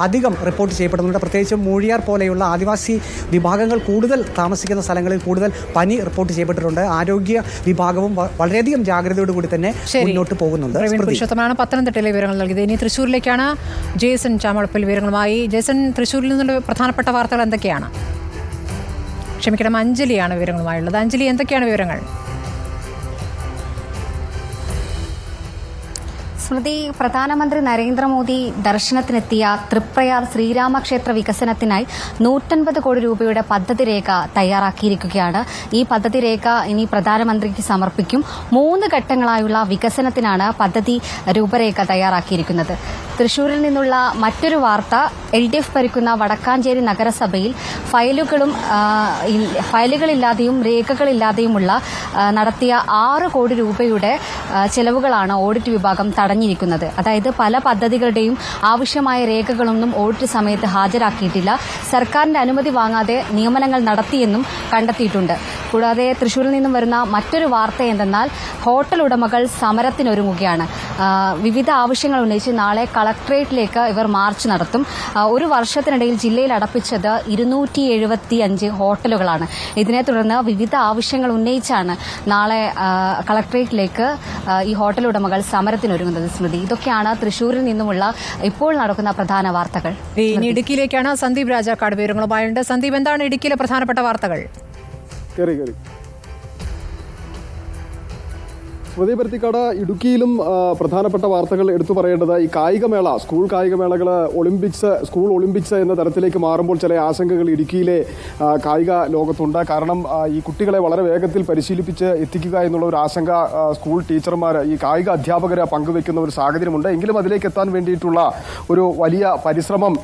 അധികം റിപ്പോർട്ട് ചെയ്യപ്പെടുന്നുണ്ട്. പ്രത്യേകിച്ച് മൂഴിയാർ പോലെയുള്ള ആദിവാസി വിഭാഗങ്ങൾ കൂടുതൽ താമസിക്കുന്ന സ്ഥലങ്ങളിൽ കൂടുതൽ പനി റിപ്പോർട്ട് ചെയ്യപ്പെട്ടിട്ടുണ്ട്. ആരോഗ്യ വിഭാഗവും വളരെയധികം ജാഗ്രതയോട് കൂടി തന്നെ മുന്നോട്ട് പോകുന്നുണ്ട്. പുരുഷോത്തമാണ് പത്തനംതിട്ടയിലെ വിവരങ്ങൾ നൽകിയത്. ഇനി തൃശ്ശൂരിലേക്കാണ് ജേസൺ ചാമളപ്പിൽ വിവരങ്ങളുമായി. ജേസൺ തൃശ്ശൂരിൽ നിന്നുള്ള പ്രധാനപ്പെട്ട വാർത്തകൾ എന്തൊക്കെയാണ്? ക്ഷമിക്കണം അഞ്ജലിയാണ് വിവരങ്ങളുമായുള്ളത്. അഞ്ജലി എന്തൊക്കെയാണ് വിവരങ്ങൾ? സ്മൃതി പ്രധാനമന്ത്രി നരേന്ദ്രമോദി ദർശനത്തിനെത്തിയ തൃപ്രയാർ ശ്രീരാമക്ഷേത്ര വികസനത്തിനായി നൂറ്റൻപത് കോടി രൂപയുടെ പദ്ധതി രേഖ തയ്യാറാക്കിയിരിക്കുകയാണ്. ഈ പദ്ധതി രേഖ ഇനി പ്രധാനമന്ത്രിക്ക് സമർപ്പിക്കും. മൂന്ന് ഘട്ടങ്ങളായുള്ള വികസനത്തിനാണ് പദ്ധതി രൂപരേഖ തയ്യാറാക്കിയിരിക്കുന്നത്. തൃശൂരിൽ നിന്നുള്ള മറ്റൊരു വാർത്ത എൽ ഡി എഫ് ഭരിക്കുന്ന വടക്കാഞ്ചേരി നഗരസഭയിൽ ഫയലുകളും ഫയലുകളില്ലാതെയും രേഖകളില്ലാതെയുമുള്ള നടത്തിയ ആറ് കോടി രൂപയുടെ ചെലവുകളാണ് ഓഡിറ്റ് വിഭാഗം തടഞ്ഞിരിക്കുന്നത്. അതായത് പല പദ്ധതികളുടെയും ആവശ്യമായ രേഖകളൊന്നും ഓഡിറ്റ് സമയത്ത് ഹാജരാക്കിയിട്ടില്ല. സർക്കാരിന്റെ അനുമതി വാങ്ങാതെ നിയമനങ്ങൾ നടത്തിയെന്നും കണ്ടെത്തിയിട്ടുണ്ട്. കൂടാതെ തൃശൂരിൽ നിന്നും വരുന്ന മറ്റൊരു വാർത്ത എന്തെന്നാൽ ഹോട്ടൽ ഉടമകൾ സമരത്തിനൊരുങ്ങുകയാണ്. വിവിധ ആവശ്യങ്ങൾ ഉന്നയിച്ച് നാളെ കളക്ട്രേറ്റിലേക്ക് ഇവർ മാർച്ച് നടത്തും. ഒരു വർഷത്തിനിടയിൽ ജില്ലയിൽ അടപ്പിച്ചത് ഇരുന്നൂറ്റി എഴുപത്തി അഞ്ച് ഹോട്ടലുകളാണ്. ഇതിനെ തുടർന്ന് വിവിധ ആവശ്യങ്ങൾ ഉന്നയിച്ചാണ് നാളെ കളക്ട്രേറ്റിലേക്ക് ഈ ഹോട്ടൽ ഉടമകൾ സമരത്തിനൊരുങ്ങുന്നത്. സ്മൃതി ഇതൊക്കെയാണ് തൃശൂരിൽ നിന്നുമുള്ള ഇപ്പോൾ നടക്കുന്ന പ്രധാന വാർത്തകൾ. ഇടുക്കിയിലേക്കാണ് സന്ദീപ് രാജാക്കാട് വിവരങ്ങളുമായുണ്ട്. സന്ദീപ് എന്താണ് ഇടുക്കിയിലെ പ്രധാനപ്പെട്ട വാർത്തകൾ? സ്മൃതി പരുത്തിക്കാട് ഇടുക്കിയിലും പ്രധാനപ്പെട്ട വാർത്തകൾ എടുത്തു പറയേണ്ടത് ഈ കായികമേള സ്കൂൾ കായികമേളകൾ ഒളിമ്പിക്സ് സ്കൂൾ ഒളിമ്പിക്സ് എന്ന തരത്തിലേക്ക് മാറുമ്പോൾ ചില ആശങ്കകൾ ഇടുക്കിയിലെ കായിക ലോകത്തുണ്ട്. കാരണം ഈ കുട്ടികളെ വളരെ വേഗത്തിൽ പരിശീലിപ്പിച്ച് എത്തിക്കുക എന്നുള്ള ഒരു ആശങ്ക സ്കൂൾ ടീച്ചർമാർ ഈ കായിക അധ്യാപകരെ പങ്കുവെക്കുന്ന ഒരു സാഹചര്യമുണ്ട്. എങ്കിലും അതിലേക്ക് എത്താൻ വേണ്ടിയിട്ടുള്ള ഒരു വലിയ പരിശ്രമം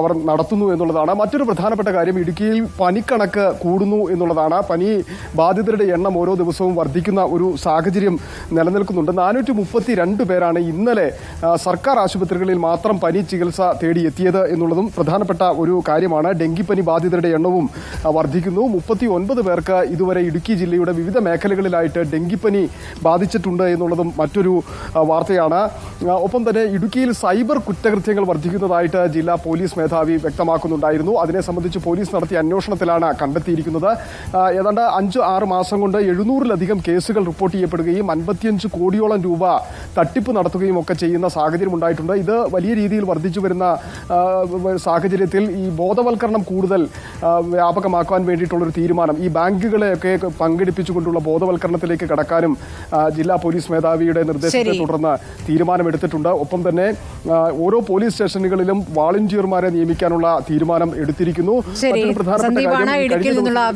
അവർ നടത്തുന്നു എന്നുള്ളതാണ്. മറ്റൊരു പ്രധാനപ്പെട്ട കാര്യം ഇടുക്കിയിൽ പനിക്കണക്ക് കൂടുന്നു എന്നുള്ളതാണ്. പനി ബാധിതരുടെ എണ്ണം ഓരോ ദിവസവും വർദ്ധിക്കുന്ന ഒരു സാഹചര്യം നിലനിൽക്കുന്നുണ്ട്. നാനൂറ്റി മുപ്പത്തി രണ്ട് പേരാണ് ഇന്നലെ സർക്കാർ ആശുപത്രികളിൽ മാത്രം പനി ചികിത്സ തേടിയെത്തിയത് എന്നുള്ളതും പ്രധാനപ്പെട്ട ഒരു കാര്യമാണ്. ഡെങ്കിപ്പനി ബാധിതരുടെ എണ്ണവും വർദ്ധിക്കുന്നു. മുപ്പത്തി ഒൻപത് പേർക്ക് ഇതുവരെ ഇടുക്കി ജില്ലയുടെ വിവിധ മേഖലകളിലായിട്ട് ഡെങ്കിപ്പനി ബാധിച്ചിട്ടുണ്ട് എന്നുള്ളതും മറ്റൊരു വാർത്തയാണ്. ഒപ്പം തന്നെ ഇടുക്കിയിൽ സൈബർ കുറ്റകൃത്യങ്ങൾ വർദ്ധിക്കുന്നതായിട്ട് ജില്ലാ പോലീസ് മേധാവി വ്യക്തമാക്കുന്നുണ്ടായിരുന്നു. അതിനെ സംബന്ധിച്ച് പോലീസ് നടത്തിയ അന്വേഷണത്തിലാണ് കണ്ടെത്തിയിരിക്കുന്നത്. ഏതാണ്ട് അഞ്ച് ആറ് മാസം കൊണ്ട് എഴുന്നൂറിലധികം കേസുകൾ റിപ്പോർട്ട് ചെയ്യപ്പെടുകയും അൻപത്തിയഞ്ച് കോടിയോളം രൂപ തട്ടിപ്പ് നടത്തുകയും ഒക്കെ ചെയ്യുന്ന സാഹചര്യം ഉണ്ടായിട്ടുണ്ട്. ഇത് വലിയ രീതിയിൽ വർദ്ധിച്ചു വരുന്ന സാഹചര്യത്തിൽ ഈ ബോധവൽക്കരണം കൂടുതൽ വ്യാപകമാക്കാൻ വേണ്ടിയിട്ടുള്ളൊരു തീരുമാനം. ഈ ബാങ്കുകളെയൊക്കെ പങ്കെടുപ്പിച്ചുകൊണ്ടുള്ള ബോധവൽക്കരണത്തിലേക്ക് കടക്കാനും ജില്ലാ പോലീസ് മേധാവിയുടെ നിർദ്ദേശത്തെ തുടർന്ന് തീരുമാനമെടുത്തിട്ടുണ്ട്. ഒപ്പം തന്നെ ഓരോ പോലീസ് സ്റ്റേഷനുകളിലും വാളണ്ടിയർമാരെ നിയമിക്കാനുള്ള തീരുമാനം എടുത്തിരിക്കുന്നു.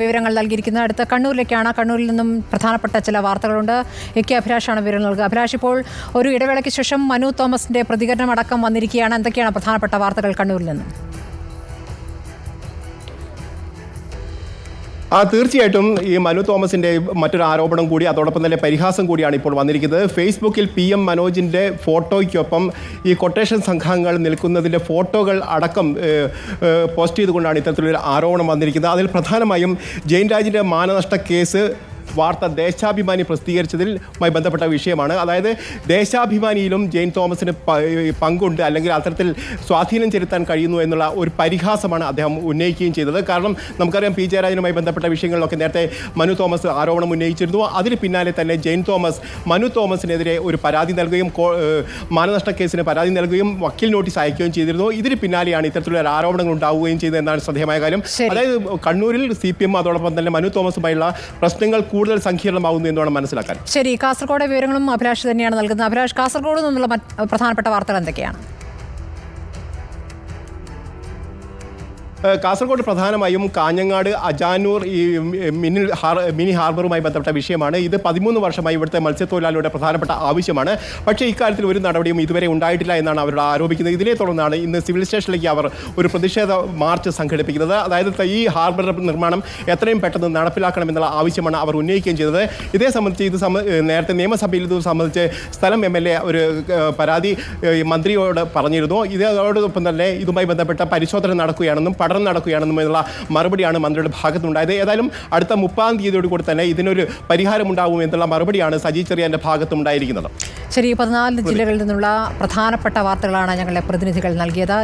വിവരങ്ങൾ നൽകിയിരിക്കുന്നത്. അടുത്ത കണ്ണൂരിലേക്കാണ്. കണ്ണൂരിൽ നിന്നും പ്രധാനപ്പെട്ട ചില വാർത്തകളുണ്ട്. കെ അഭിലാഷാണ് വിവരം നൽകുക. അഭിലാഷ് ഇപ്പോൾ ഒരു ഇടവേളയ്ക്ക് ശേഷം മനു തോമസിന്റെ പ്രതികരണം അടക്കം വന്നിരിക്കുകയാണ്. എന്തൊക്കെയാണ് പ്രധാനപ്പെട്ട വാർത്തകൾ കണ്ണൂരിൽ നിന്ന്? ആ തീർച്ചയായിട്ടും ഈ മനു തോമസിന്റെ മറ്റൊരു ആരോപണം കൂടി അതോടൊപ്പം തന്നെ പരിഹാസം കൂടിയാണ് ഇപ്പോൾ വന്നിരിക്കുന്നത്. ഫേസ്ബുക്കിൽ പി എം മനോജിന്റെ ഫോട്ടോയ്ക്കൊപ്പം ഈ കൊട്ടേഷൻ സംഘങ്ങൾ നിൽക്കുന്നതിന്റെ ഫോട്ടോകൾ അടക്കം പോസ്റ്റ് ചെയ്തുകൊണ്ടാണ് ഇത്തരത്തിലൊരു ആരോപണം വന്നിരിക്കുന്നത്. അതിൽ പ്രധാനമായും ജെയിൻ രാജിന്റെ മാനനഷ്ട കേസ് വാർത്ത ദേശാഭിമാനി പ്രസിദ്ധീകരിച്ചതിലുമായി ബന്ധപ്പെട്ട വിഷയമാണ്. അതായത് ദേശാഭിമാനിയിലും ജെയിൻ തോമസിന് പങ്കുണ്ട്. അല്ലെങ്കിൽ അത്തരത്തിൽ സ്വാധീനം ചെലുത്താൻ കഴിയുന്നു എന്നുള്ള ഒരു പരിഹാസമാണ് അദ്ദേഹം ഉന്നയിക്കുകയും ചെയ്തത്. കാരണം നമുക്കറിയാം പി ജയരാജനുമായി ബന്ധപ്പെട്ട വിഷയങ്ങളിലൊക്കെ നേരത്തെ മനു തോമസ് ആരോപണം ഉന്നയിച്ചിരുന്നു. അതിന് പിന്നാലെ തന്നെ ജെയിൻ തോമസ് മനു തോമസിനെതിരെ ഒരു പരാതി നൽകുകയും മാനനഷ്ട കേസിന് പരാതി നൽകുകയും വക്കീൽ നോട്ടീസ് അയക്കുകയും ചെയ്തിരുന്നു. ഇതിന് പിന്നാലെയാണ് ഇത്തരത്തിലുള്ള ആരോപണങ്ങൾ ഉണ്ടാവുകയും ചെയ്തത് എന്നാണ് ശ്രദ്ധേയമായ കാര്യം. അതായത് കണ്ണൂരിൽ സി പി എം അതോടൊപ്പം തന്നെ മനു തോമസുമായുള്ള പ്രശ്നങ്ങൾ കൂടുതൽ സങ്കീർണമാകുന്നു എന്ന് വേണം മനസ്സിലാക്കാൻ? ശരി കാസർഗോഡ് വിവരങ്ങളും അഭിലാഷ് തന്നെയാണ് നൽകുന്നത്. അഭിലാഷ് കാസർഗോഡ് നിന്നുള്ള പ്രധാനപ്പെട്ട വാർത്തകൾ എന്തൊക്കെയാണ്? കാസർഗോഡ് പ്രധാനമായും കാഞ്ഞങ്ങാട് അജാനൂർ ഈ മിനി മിനി ഹാർബറുമായി ബന്ധപ്പെട്ട വിഷയമാണ്. ഇത് പതിമൂന്ന് വർഷമായി ഇവിടുത്തെ മത്സ്യത്തൊഴിലാളിയുടെ പ്രധാനപ്പെട്ട ആവശ്യമാണ്. പക്ഷേ ഇക്കാര്യത്തിൽ ഒരു നടപടിയും ഇതുവരെ ഉണ്ടായിട്ടില്ല എന്നാണ് അവരുടെ ആരോപിക്കുന്നത്. ഇതിനെ തുടർന്നാണ് ഇന്ന് സിവിൽ സ്റ്റേഷനിലേക്ക് അവർ ഒരു പ്രതിഷേധ മാർച്ച് സംഘടിപ്പിക്കുന്നത്. അതായത് ഈ ഹാർബർ നിർമ്മാണം എത്രയും പെട്ടെന്ന് നടപ്പിലാക്കണമെന്നുള്ള ആവശ്യമാണ് അവർ ഉന്നയിക്കുകയും ചെയ്തത്. ഇതേ സംബന്ധിച്ച് ഇത് നേരത്തെ നിയമസഭയിൽ ഇത് സംബന്ധിച്ച് സ്ഥലം എം എൽ എ ഒരു പരാതി മന്ത്രിയോട് പറഞ്ഞിരുന്നു. ഇതോടൊപ്പം തന്നെ ഇതുമായി ബന്ധപ്പെട്ട പരിശോധന നടക്കുകയാണെന്നും പഠനം നടക്കുകയാണെന്നുള്ള മറുപടിയാണ് മന്ത്രിയുടെ ഭാഗത്തുണ്ടായത് ഏതായാലും അടുത്ത മുപ്പാം തീയതിയോട് കൂടി തന്നെ ഇതിനൊരു പരിഹാരമുണ്ടാവും എന്നുള്ള മറുപടിയാണ് സജി ചെറിയാന്റെ ഭാഗത്തുണ്ടായിരിക്കുന്നത് ശരി പതിനാല് ജില്ലകളിൽ നിന്നുള്ള പ്രധാനപ്പെട്ട വാർത്തകളാണ് ഞങ്ങളുടെ പ്രതിനിധികൾ നൽകിയത്.